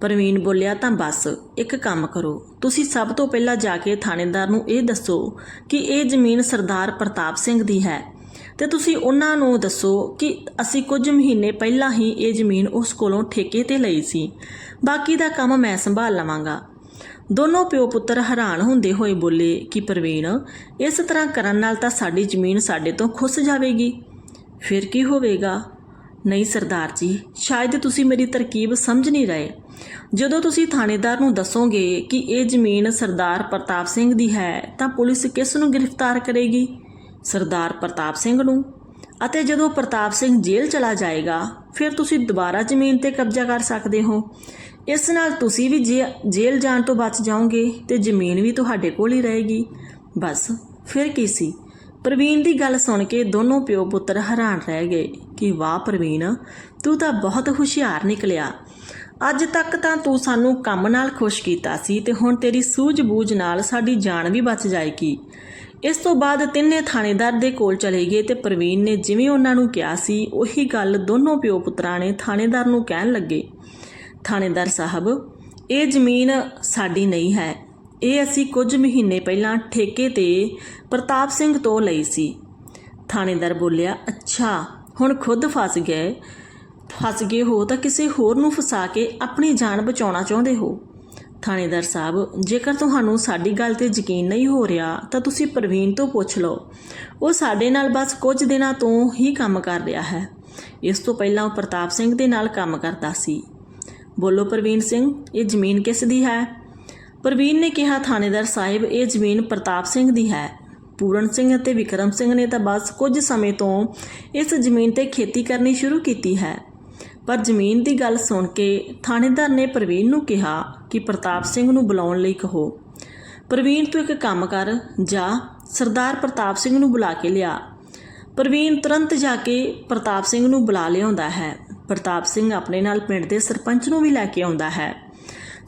ਪ੍ਰਵੀਨ ਬੋਲਿਆ, ਤਾਂ ਬਸ, ਇੱਕ ਕੰਮ ਕਰੋ। ਤੁਸੀਂ ਸਭ ਤੋਂ ਪਹਿਲਾਂ ਜਾ ਕੇ ਥਾਣੇਦਾਰ ਨੂੰ ਇਹ ਦੱਸੋ ਕਿ ਇਹ ਜ਼ਮੀਨ ਸਰਦਾਰ ਪ੍ਰਤਾਪ ਸਿੰਘ ਦੀ ਹੈ। ਤੇ ਤੁਸੀਂ ਉਹਨਾਂ ਨੂੰ ਦੱਸੋ ਕਿ ਅਸੀਂ ਕੁਝ ਮਹੀਨੇ ਪਹਿਲਾਂ ਹੀ ਇਹ ਜ਼ਮੀਨ ਉਸ ਕੋਲੋਂ ਠੇਕੇ ਤੇ ਲਈ ਸੀ। ਬਾਕੀ ਦਾ ਕੰਮ ਮੈਂ ਸੰਭਾਲ ਲਵਾਂਗਾ। ਦੋਨੋਂ ਪਿਓ ਪੁੱਤਰ ਹੈਰਾਨ ਹੁੰਦੇ ਹੋਏ ਬੋਲੇ ਕਿ ਪ੍ਰਵੀਨ, ਇਸ ਤਰ੍ਹਾਂ ਕਰਨ ਨਾਲ ਤਾਂ ਸਾਡੀ ਜ਼ਮੀਨ ਸਾਡੇ ਤੋਂ ਖੁੱਸ ਜਾਵੇਗੀ। ਫਿਰ ਕੀ ਹੋਵੇਗਾ? ਨਹੀਂ ਸਰਦਾਰ ਜੀ, ਸ਼ਾਇਦ ਤੁਸੀਂ ਮੇਰੀ ਤਰਕੀਬ ਸਮਝ ਨਹੀਂ ਰਹੇ। ਜਦੋਂ ਤੁਸੀਂ ਥਾਣੇਦਾਰ ਨੂੰ ਦੱਸੋਗੇ ਕਿ ਇਹ ਜ਼ਮੀਨ ਸਰਦਾਰ ਪ੍ਰਤਾਪ ਸਿੰਘ ਦੀ ਹੈ, ਤਾਂ ਪੁਲਿਸ ਕਿਸ ਨੂੰ ਗ੍ਰਿਫਤਾਰ ਕਰੇਗੀ? ਸਰਦਾਰ ਪ੍ਰਤਾਪ ਸਿੰਘ ਨੂੰ। ਅਤੇ ਜਦੋਂ ਪ੍ਰਤਾਪ ਸਿੰਘ ਜੇਲ੍ਹ ਚਲਾ ਜਾਏਗਾ, ਫਿਰ ਤੁਸੀਂ ਦੁਬਾਰਾ ਜ਼ਮੀਨ ਤੇ ਕਬਜ਼ਾ ਕਰ ਸਕਦੇ ਹੋ। ਇਸ ਨਾਲ ਤੁਸੀਂ ਵੀ ਜੇ- ਜੇਲ੍ਹ ਜਾਣ ਤੋਂ ਬਚ ਜਾਓਗੇ ਤੇ ਜ਼ਮੀਨ ਵੀ ਤੁਹਾਡੇ ਕੋਲ ਹੀ ਰਹੇਗੀ। ਬਸ, ਫਿਰ ਕੀ ਸੀ? ਪ੍ਰਵੀਨ ਦੀ ਗੱਲ ਸੁਣ ਕੇ ਦੋਨੋਂ ਪਿਓ ਪੁੱਤਰ ਹੈਰਾਨ ਰਹਿ ਗਏ ਕਿ ਵਾਹ ਪ੍ਰਵੀਨ, ਤੂੰ ਤਾਂ ਬਹੁਤ ਹੁਸ਼ਿਆਰ ਨਿਕਲਿਆ। ਅੱਜ ਤੱਕ ਤਾਂ ਤੂੰ ਸਾਨੂੰ ਕੰਮ ਨਾਲ ਖੁਸ਼ ਕੀਤਾ ਸੀ ਤੇ ਹੁਣ ਤੇਰੀ ਸੂਝ-ਬੂਝ ਨਾਲ ਸਾਡੀ ਜਾਨ ਵੀ ਬਚ ਜਾਏਗੀ। ਇਸ ਤੋਂ ਬਾਅਦ ਤਿੰਨੇ ਥਾਣੇਦਾਰ ਦੇ ਕੋਲ ਚਲੇ ਗਏ ਤੇ ਪ੍ਰਵੀਨ ਨੇ ਜਿਵੇਂ ਉਹਨਾਂ ਨੂੰ ਕਿਹਾ ਸੀ, ਉਹੀ ਗੱਲ ਦੋਨੋਂ ਪਿਓ ਪੁੱਤਰਾਂ ਨੇ ਥਾਣੇਦਾਰ ਨੂੰ ਕਹਿਣ ਲੱਗੇ। ਥਾਣੇਦਾਰ ਸਾਹਿਬ, ਇਹ ਜ਼ਮੀਨ ਸਾਡੀ ਨਹੀਂ ਹੈ। ਇਹ ਅਸੀਂ ਕੁਝ ਮਹੀਨੇ ਪਹਿਲਾਂ ਠੇਕੇ ਤੇ ਪ੍ਰਤਾਪ ਸਿੰਘ ਤੋਂ ਲਈ ਸੀ। ਥਾਣੇਦਾਰ ਬੋਲਿਆ, ਅੱਛਾ, ਹੁਣ ਖੁਦ ਫਸ ਗਏ। ਫਸ ਗਏ ਹੋ ਤਾਂ ਕਿਸੇ ਹੋਰ ਨੂੰ ਫਸਾ ਕੇ ਆਪਣੀ ਜਾਨ ਬਚਾਉਣਾ ਚਾਹੁੰਦੇ ਹੋ। ਥਾਣੇਦਾਰ ਸਾਹਿਬ, ਜੇਕਰ ਤੁਹਾਨੂੰ ਸਾਡੀ ਗੱਲ ਤੇ ਯਕੀਨ ਨਹੀਂ ਹੋ ਰਿਹਾ, ਤਾਂ ਤੁਸੀਂ ਪ੍ਰਵੀਨ ਤੋਂ ਪੁੱਛ ਲਓ। ਉਹ ਸਾਡੇ ਨਾਲ ਬਸ ਕੁਝ ਦਿਨਾਂ ਤੋਂ ਹੀ ਕੰਮ ਕਰ ਰਿਹਾ ਹੈ। ਇਸ ਤੋਂ ਪਹਿਲਾਂ ਉਹ ਪ੍ਰਤਾਪ ਸਿੰਘ ਦੇ ਨਾਲ ਕੰਮ ਕਰਦਾ ਸੀ। ਬੋਲੋ ਪ੍ਰਵੀਨ ਸਿੰਘ, ਇਹ ਜ਼ਮੀਨ ਕਿਸ ਦੀ ਹੈ? ਪ੍ਰਵੀਨ ਨੇ ਕਿਹਾ, ਥਾਣੇਦਾਰ ਸਾਹਿਬ, ਇਹ ਜ਼ਮੀਨ ਪ੍ਰਤਾਪ ਸਿੰਘ ਦੀ ਹੈ। ਪੂਰਨ ਸਿੰਘ ਅਤੇ ਵਿਕਰਮ ਸਿੰਘ ਨੇ ਤਾਂ ਬਸ ਕੁਝ ਸਮੇਂ ਤੋਂ ਇਸ ਜ਼ਮੀਨ ਤੇ ਖੇਤੀ ਕਰਨੀ ਸ਼ੁਰੂ ਕੀਤੀ ਹੈ। ਪਰ ਜ਼ਮੀਨ ਦੀ ਗੱਲ ਸੁਣ ਕੇ ਥਾਣੇਦਾਰ ਨੇ ਪ੍ਰਵੀਨ ਨੂੰ ਕਿਹਾ ਕਿ ਪ੍ਰਤਾਪ ਸਿੰਘ ਨੂੰ ਬੁਲਾਉਣ ਲਈ ਕਹੋ। ਪ੍ਰਵੀਨ, ਤੂੰ ਇੱਕ ਕੰਮ ਕਰ। ਜਾ। ਸਰਦਾਰ ਪ੍ਰਤਾਪ ਸਿੰਘ ਨੂੰ ਬੁਲਾ ਕੇ ਲਿਆ। ਪ੍ਰਵੀਨ ਤੁਰੰਤ ਜਾ ਕੇ ਪ੍ਰਤਾਪ ਸਿੰਘ ਨੂੰ ਬੁਲਾ ਲਿਆਉਂਦਾ ਹੈ। ਪ੍ਰਤਾਪ ਸਿੰਘ ਆਪਣੇ ਨਾਲ ਪਿੰਡ ਦੇ ਸਰਪੰਚ ਨੂੰ ਵੀ ਲੈ ਕੇ ਆਉਂਦਾ ਹੈ।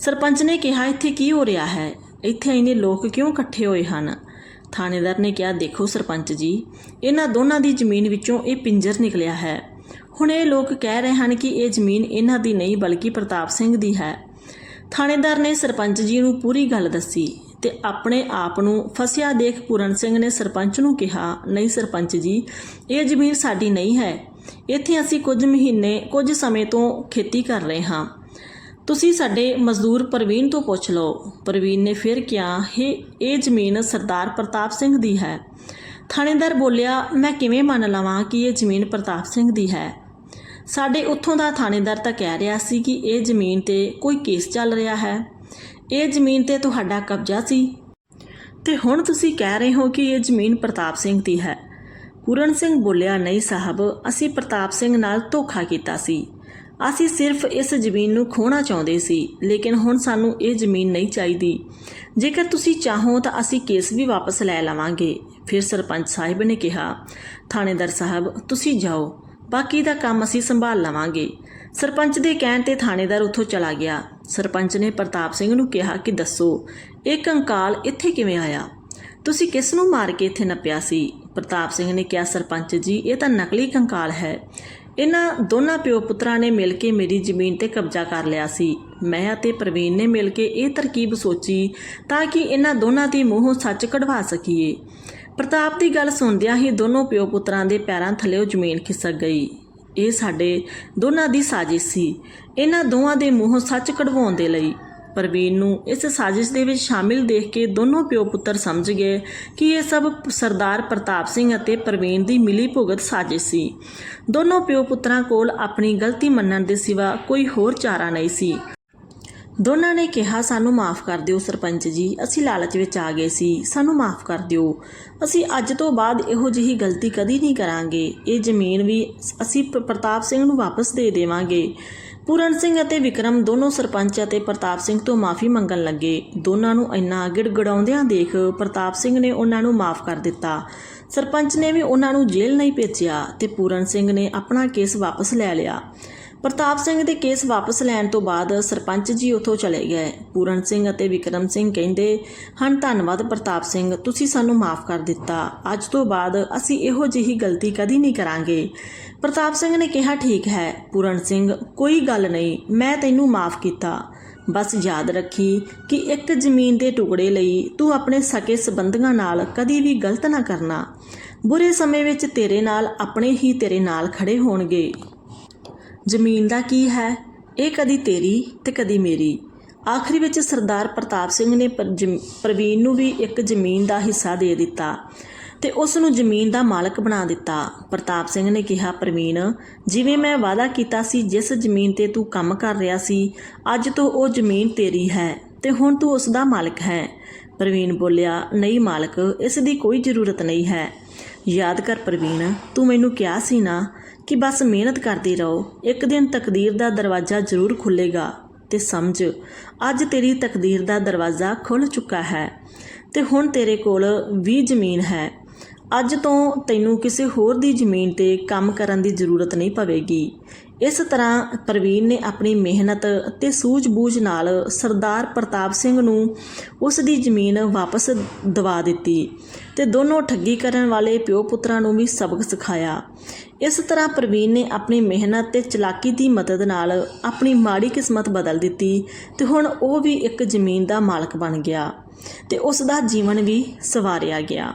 ਸਰਪੰਚ ਨੇ ਕਿਹਾ, ਇੱਥੇ ਕੀ ਹੋ ਰਿਹਾ ਹੈ? ਇੱਥੇ ਇੰਨੇ ਲੋਕ ਕਿਉਂ ਇਕੱਠੇ ਹੋਏ ਹਨ? ਥਾਣੇਦਾਰ ਨੇ ਕਿਹਾ, ਦੇਖੋ ਸਰਪੰਚ ਜੀ, ਇਹਨਾਂ ਦੋਨਾਂ ਦੀ ਜ਼ਮੀਨ ਵਿੱਚੋਂ ਇਹ ਪਿੰਜਰ ਨਿਕਲਿਆ ਹੈ। ਹੁਣ ਇਹ ਲੋਕ ਕਹਿ ਰਹੇ ਹਨ ਕਿ ਇਹ ਜ਼ਮੀਨ ਇਹਨਾਂ ਦੀ ਨਹੀਂ, ਬਲਕਿ ਪ੍ਰਤਾਪ ਸਿੰਘ ਦੀ ਹੈ। ਥਾਣੇਦਾਰ ਨੇ ਸਰਪੰਚ ਜੀ ਨੂੰ ਪੂਰੀ ਗੱਲ ਦੱਸੀ ਤੇ ਆਪਣੇ ਆਪ ਨੂੰ ਫਸਿਆ ਦੇਖ ਪੂਰਨ ਸਿੰਘ ਨੇ ਸਰਪੰਚ ਨੂੰ ਕਿਹਾ, ਨਹੀਂ ਸਰਪੰਚ ਜੀ, ਇਹ ਜ਼ਮੀਨ ਸਾਡੀ ਨਹੀਂ ਹੈ। ਇੱਥੇ ਅਸੀਂ ਕੁਝ ਮਹੀਨੇ, ਕੁਝ ਸਮੇਂ ਤੋਂ ਖੇਤੀ ਕਰ ਰਹੇ ਹਾਂ। ਤੁਸੀਂ ਸਾਡੇ ਮਜ਼ਦੂਰ ਪ੍ਰਵੀਨ ਤੋਂ ਪੁੱਛ ਲਓ। ਪ੍ਰਵੀਨ ਨੇ ਫਿਰ ਕਿਹਾ ਇਹ ਇਹ ਜ਼ਮੀਨ ਸਰਦਾਰ ਪ੍ਰਤਾਪ ਸਿੰਘ ਦੀ ਹੈ। ਥਾਣੇਦਾਰ ਬੋਲਿਆ, ਮੈਂ ਕਿਵੇਂ ਮੰਨ ਲਵਾਂ ਕਿ ਇਹ ਜ਼ਮੀਨ ਪ੍ਰਤਾਪ ਸਿੰਘ ਦੀ ਹੈ? ਸਾਡੇ ਉੱਥੋਂ ਦਾ ਥਾਣੇਦਾਰ ਤਾਂ ਕਹਿ ਰਿਹਾ ਸੀ ਕਿ ਇਹ ਜ਼ਮੀਨ ਤੇ ਕੋਈ ਕੇਸ ਚੱਲ ਰਿਹਾ ਹੈ। ਇਹ ਜ਼ਮੀਨ ਤੇ ਤੁਹਾਡਾ ਕਬਜ਼ਾ ਸੀ। ਤੇ ਹੁਣ ਤੁਸੀਂ ਕਹਿ ਰਹੇ ਹੋ ਕਿ ਇਹ ਜ਼ਮੀਨ ਪ੍ਰਤਾਪ ਸਿੰਘ ਦੀ ਹੈ। ਪੂਰਨ ਸਿੰਘ ਬੋਲਿਆ, ਨਹੀਂ ਸਾਹਿਬ, ਅਸੀਂ ਪ੍ਰਤਾਪ ਸਿੰਘ ਨਾਲ ਧੋਖਾ ਕੀਤਾ ਸੀ। ਅਸੀਂ ਸਿਰਫ ਇਸ ਜ਼ਮੀਨ ਨੂੰ ਖੋਣਾ ਚਾਹੁੰਦੇ ਸੀ, ਲੇਕਿਨ ਹੁਣ ਸਾਨੂੰ ਇਹ ਜ਼ਮੀਨ ਨਹੀਂ ਚਾਹੀਦੀ। ਜੇਕਰ ਤੁਸੀਂ ਚਾਹੋ ਤਾਂ ਅਸੀਂ ਕੇਸ ਵੀ ਵਾਪਸ ਲੈ ਲਵਾਂਗੇ। ਫਿਰ ਸਰਪੰਚ ਸਾਹਿਬ ਨੇ ਕਿਹਾ, ਥਾਣੇਦਾਰ ਸਾਹਿਬ, ਤੁਸੀਂ ਜਾਓ। ਬਾਕੀ ਦਾ ਕੰਮ ਅਸੀਂ ਸੰਭਾਲ ਲਵਾਂਗੇ। ਸਰਪੰਚ ਦੇ ਕਹਿਣ ਤੇ ਥਾਣੇਦਾਰ ਉੱਥੋਂ ਚਲਾ ਗਿਆ। ਸਰਪੰਚ ਨੇ ਪ੍ਰਤਾਪ ਸਿੰਘ ਨੂੰ ਕਿਹਾ ਕਿ ਦੱਸੋ, ਇਹ ਕੰਕਾਲ ਇੱਥੇ ਕਿਵੇਂ ਆਇਆ? ਤੁਸੀਂ ਕਿਸ ਨੂੰ ਮਾਰ ਕੇ ਇੱਥੇ ਨੱਪਿਆ ਸੀ? ਪ੍ਰਤਾਪ ਸਿੰਘ ਨੇ ਕਿਹਾ, ਸਰਪੰਚ ਜੀ, ਇਹ ਤਾਂ ਨਕਲੀ ਕੰਕਾਲ ਹੈ। ਇਹਨਾਂ ਦੋਨਾਂ ਪਿਓ ਪੁੱਤਰਾਂ ਨੇ ਮਿਲ ਕੇ ਮੇਰੀ ਜ਼ਮੀਨ ਤੇ ਕਬਜ਼ਾ ਕਰ ਲਿਆ ਸੀ। ਮੈਂ ਅਤੇ ਪ੍ਰਵੀਨ ਨੇ ਮਿਲ ਕੇ ਇਹ ਤਰਕੀਬ ਸੋਚੀ ਤਾਂ ਕਿ ਇਹਨਾਂ ਦੋਨਾਂ ਦੀ ਮੂੰਹੋਂ ਸੱਚ ਕਢਵਾ ਸਕੀਏ। ਪ੍ਰਤਾਪ ਦੀ ਗੱਲ ਸੁਣਦਿਆਂ ਹੀ ਦੋਨੋਂ ਪਿਓ ਪੁੱਤਰਾਂ ਦੇ ਪੈਰਾਂ ਥੱਲੇੋਂ ਜ਼ਮੀਨ ਖਿਸਕ ਗਈ। ਇਹ ਸਾਡੇ ਦੋਨਾਂ ਦੀ ਸਾਜ਼ਿਸ਼ ਸੀ। ਇਹਨਾਂ ਦੋਵਾਂ ਦੇ ਮੂੰਹੋਂ ਸੱਚ ਕਢਵਾਉਣ ਦੇ ਲਈ। ਪ੍ਰਵੀਨ ਨੂੰ ਇਸ ਸਾਜ਼ਿਸ਼ ਦੇ ਵਿੱਚ ਸ਼ਾਮਿਲ ਦੇਖ ਕੇ ਦੋਨੋਂ ਪਿਓ ਪੁੱਤਰ ਸਮਝ ਗਏ ਕਿ ਇਹ ਸਭ ਸਰਦਾਰ ਪ੍ਰਤਾਪ ਸਿੰਘ ਅਤੇ ਪ੍ਰਵੀਨ ਦੀ ਮਿਲੀ ਭੁਗਤ ਸਾਜ਼ਿਸ਼ ਸੀ। ਦੋਨੋਂ ਪਿਓ ਪੁੱਤਰਾਂ ਕੋਲ ਆਪਣੀ ਗਲਤੀ ਮੰਨਣ ਦੇ ਸਿਵਾ ਕੋਈ ਹੋਰ ਚਾਰਾ ਨਹੀਂ ਸੀ। ਦੋਨਾਂ ਨੇ ਕਿਹਾ, ਸਾਨੂੰ ਮਾਫ ਕਰ ਦਿਓ ਸਰਪੰਚ ਜੀ, ਅਸੀਂ ਲਾਲਚ ਵਿੱਚ ਆ ਗਏ ਸੀ, ਸਾਨੂੰ ਮਾਫ ਕਰ ਦਿਓ। ਅਸੀਂ ਅੱਜ ਤੋਂ ਬਾਅਦ ਇਹੋ ਜਿਹੀ ਗਲਤੀ ਕਦੀ ਨਹੀਂ ਕਰਾਂਗੇ। ਇਹ ਜ਼ਮੀਨ ਵੀ ਅਸੀਂ ਪ੍ਰਤਾਪ ਸਿੰਘ ਨੂੰ ਵਾਪਸ ਦੇ ਦੇਵਾਂਗੇ। ਪੂਰਨ ਸਿੰਘ ਅਤੇ ਵਿਕਰਮ ਦੋਨੋਂ ਸਰਪੰਚ ਅਤੇ ਪ੍ਰਤਾਪ ਸਿੰਘ ਤੋਂ ਮਾਫੀ ਮੰਗਣ ਲੱਗੇ। ਦੋਨਾਂ ਨੂੰ ਇੰਨਾ ਗਿੜਗੜਾਉਂਦਿਆਂ ਦੇਖ ਪ੍ਰਤਾਪ ਸਿੰਘ ਨੇ ਉਹਨਾਂ ਨੂੰ ਮਾਫ ਕਰ ਦਿੱਤਾ। ਸਰਪੰਚ ਨੇ ਵੀ ਉਹਨਾਂ ਨੂੰ ਜੇਲ੍ਹ ਨਹੀਂ ਭੇਜਿਆ ਤੇ ਪੂਰਨ ਸਿੰਘ ਨੇ ਆਪਣਾ ਕੇਸ ਵਾਪਸ ਲੈ ਲਿਆ। ਪ੍ਰਤਾਪ ਸਿੰਘ ਦੇ ਕੇਸ ਵਾਪਸ ਲੈਣ ਤੋਂ ਬਾਅਦ ਸਰਪੰਚ ਜੀ ਉੱਥੋਂ ਚਲੇ ਗਏ। ਪੂਰਨ ਸਿੰਘ ਅਤੇ ਵਿਕਰਮ ਸਿੰਘ ਕਹਿੰਦੇ, ਹਨ, ਧੰਨਵਾਦ ਪ੍ਰਤਾਪ ਸਿੰਘ, ਤੁਸੀਂ ਸਾਨੂੰ ਮਾਫ ਕਰ ਦਿੱਤਾ। ਅੱਜ ਤੋਂ ਬਾਅਦ ਅਸੀਂ ਇਹੋ ਜਿਹੀ ਗਲਤੀ ਕਦੀ ਨਹੀਂ ਕਰਾਂਗੇ। ਪ੍ਰਤਾਪ ਸਿੰਘ ਨੇ ਕਿਹਾ, ਠੀਕ ਹੈ, ਪੂਰਨ ਸਿੰਘ, ਕੋਈ ਗੱਲ ਨਹੀਂ, ਮੈਂ ਤੈਨੂੰ ਮਾਫ ਕੀਤਾ। ਬਸ ਯਾਦ ਰੱਖੀ ਕਿ ਇੱਕ ਜ਼ਮੀਨ ਦੇ ਟੁਕੜੇ ਲਈ ਤੂੰ ਆਪਣੇ ਸਕੇ ਸਬੰਧੀਆਂ ਨਾਲ ਕਦੀ ਵੀ ਗਲਤ ਨਾ ਕਰਨਾ। ਬੁਰੇ ਸਮੇਂ ਵਿੱਚ ਤੇਰੇ ਨਾਲ ਆਪਣੇ ਹੀ ਤੇਰੇ ਨਾਲ ਖੜੇ ਹੋਣਗੇ। ਜ਼ਮੀਨ ਦਾ ਕੀ ਹੈ? ਇਹ ਕਦੀ ਤੇਰੀ ਤੇ ਕਦੀ ਮੇਰੀ। ਆਖਰੀ ਵਿੱਚ ਸਰਦਾਰ ਪ੍ਰਤਾਪ ਸਿੰਘ ਨੇ ਜ਼ਮ- ਪ੍ਰਵੀਨ ਨੂੰ ਵੀ ਇੱਕ ਜ਼ਮੀਨ ਦਾ ਹਿੱਸਾ ਦੇ ਦਿੱਤਾ ਤੇ ਉਸ ਨੂੰ ਜ਼ਮੀਨ ਦਾ ਮਾਲਕ ਬਣਾ ਦਿੱਤਾ। ਪ੍ਰਤਾਪ ਸਿੰਘ ਨੇ ਕਿਹਾ, ਪ੍ਰਵੀਨ, ਜਿਵੇਂ ਮੈਂ ਵਾਅਦਾ ਕੀਤਾ ਸੀ, ਜਿਸ ਜ਼ਮੀਨ ਤੇ ਤੂੰ ਕੰਮ ਕਰ ਰਿਹਾ ਸੀ, ਅੱਜ ਤੋਂ ਉਹ ਜ਼ਮੀਨ ਤੇਰੀ ਹੈ ਤੇ ਹੁਣ ਤੂੰ ਉਸ ਦਾ ਮਾਲਕ ਹੈ। ਪ੍ਰਵੀਨ ਬੋਲਿਆ, ਨਹੀਂ ਮਾਲਕ, ਇਸ ਦੀ ਕੋਈ ਜ਼ਰੂਰਤ ਨਹੀਂ ਹੈ। ਯਾਦ ਕਰ ਪ੍ਰਵੀਨ, ਤੂੰ ਮੈਨੂੰ ਕਿਹਾ ਸੀ ਨਾ ਕਿ ਬਸ ਮਿਹਨਤ ਕਰਦੇ ਰਹੋ। ਇੱਕ ਦਿਨ ਤਕਦੀਰ ਦਾ ਦਰਵਾਜ਼ਾ ਜ਼ਰੂਰ ਖੁੱਲੇਗਾ ਤੇ ਸਮਝ, ਅੱਜ ਤੇਰੀ ਤਕਦੀਰ ਦਾ ਦਰਵਾਜ਼ਾ ਖੁੱਲ ਚੁੱਕਾ ਹੈ ਤੇ ਹੁਣ ਤੇਰੇ ਕੋਲ ਵੀ ਜ਼ਮੀਨ ਹੈ। ਅੱਜ ਤੋਂ ਤੈਨੂੰ ਕਿਸੇ ਹੋਰ ਦੀ ਜ਼ਮੀਨ ਤੇ ਕੰਮ ਕਰਨ ਦੀ ਜ਼ਰੂਰਤ ਨਹੀਂ ਪਵੇਗੀ। ਇਸ ਤਰ੍ਹਾਂ ਪ੍ਰਵੀਨ ਨੇ ਆਪਣੀ ਮਿਹਨਤ ਅਤੇ ਸੂਝ-ਬੂਝ ਨਾਲ ਸਰਦਾਰ ਪ੍ਰਤਾਪ ਸਿੰਘ ਨੂੰ ਉਸ ਦੀ ਜ਼ਮੀਨ ਵਾਪਸ ਦਵਾ ਦਿੱਤੀ ਤੇ ਦੋਨੋਂ ਠੱਗੀ ਕਰਨ ਵਾਲੇ ਪਿਓ ਪੁੱਤਰਾਂ ਨੂੰ ਵੀ ਸਬਕ ਸਿਖਾਇਆ। ਇਸ ਤਰ੍ਹਾਂ ਪ੍ਰਵੀਨ ਨੇ ਆਪਣੀ ਮਿਹਨਤ ਤੇ ਚਲਾਕੀ ਦੀ ਮਦਦ ਨਾਲ ਆਪਣੀ ਮਾੜੀ ਕਿਸਮਤ ਬਦਲ ਦਿੱਤੀ ਤੇ ਹੁਣ ਉਹ ਵੀ ਇੱਕ ਜ਼ਮੀਨ ਦਾ ਮਾਲਕ ਬਣ ਗਿਆ ਤੇ ਉਸ ਦਾ ਜੀਵਨ ਵੀ ਸਵਾਰਿਆ ਗਿਆ।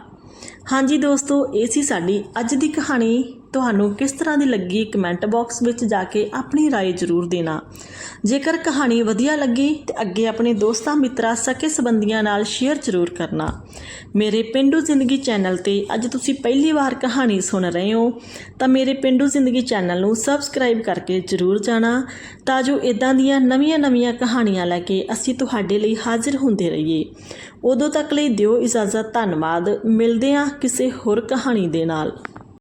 ਹਾਂਜੀ ਦੋਸਤੋ, ਇਹ ਸੀ ਸਾਡੀ ਅੱਜ ਦੀ ਕਹਾਣੀ। ਤੁਹਾਨੂੰ ਕਿਸ ਤਰ੍ਹਾਂ ਦੀ ਲੱਗੀ ਕਮੈਂਟ ਬਾਕਸ ਵਿੱਚ ਜਾ ਕੇ ਆਪਣੀ رائے ਜ਼ਰੂਰ ਦੇਣਾ ਜੇਕਰ ਕਹਾਣੀ ਵਧੀਆ ਲੱਗੀ ਤੇ ਅੱਗੇ ਆਪਣੇ ਦੋਸਤਾਂ ਮਿੱਤਰਾਂ ਸਕੇ ਸੰਬੰਧੀਆਂ ਨਾਲ ਸ਼ੇਅਰ ਜ਼ਰੂਰ ਕਰਨਾ ਮੇਰੇ ਪਿੰਡੂ ਜ਼ਿੰਦਗੀ ਚੈਨਲ ਤੇ ਅੱਜ ਤੁਸੀਂ ਪਹਿਲੀ ਵਾਰ ਕਹਾਣੀ ਸੁਣ ਰਹੇ ਹੋ ਤਾਂ ਮੇਰੇ ਪਿੰਡੂ ਜ਼ਿੰਦਗੀ ਚੈਨਲ ਨੂੰ ਸਬਸਕ੍ਰਾਈਬ ਕਰਕੇ ਜ਼ਰੂਰ ਜਾਣਾ ਤਾਂ ਜੋ ਇਦਾਂ ਦੀਆਂ ਨਵੀਆਂ-ਨਵੀਆਂ ਕਹਾਣੀਆਂ ਲੈ ਕੇ ਅਸੀਂ ਤੁਹਾਡੇ ਲਈ ਹਾਜ਼ਰ ਹੁੰਦੇ ਰਹੀਏ ਉਦੋਂ ਤੱਕ ਲਈ ਦਿਓ ਇਜਾਜ਼ਤ ਧੰਨਵਾਦ ਮਿਲਦੇ ਹਾਂ ਕਿਸੇ ਹੋਰ ਕਹਾਣੀ ਦੇ ਨਾਲ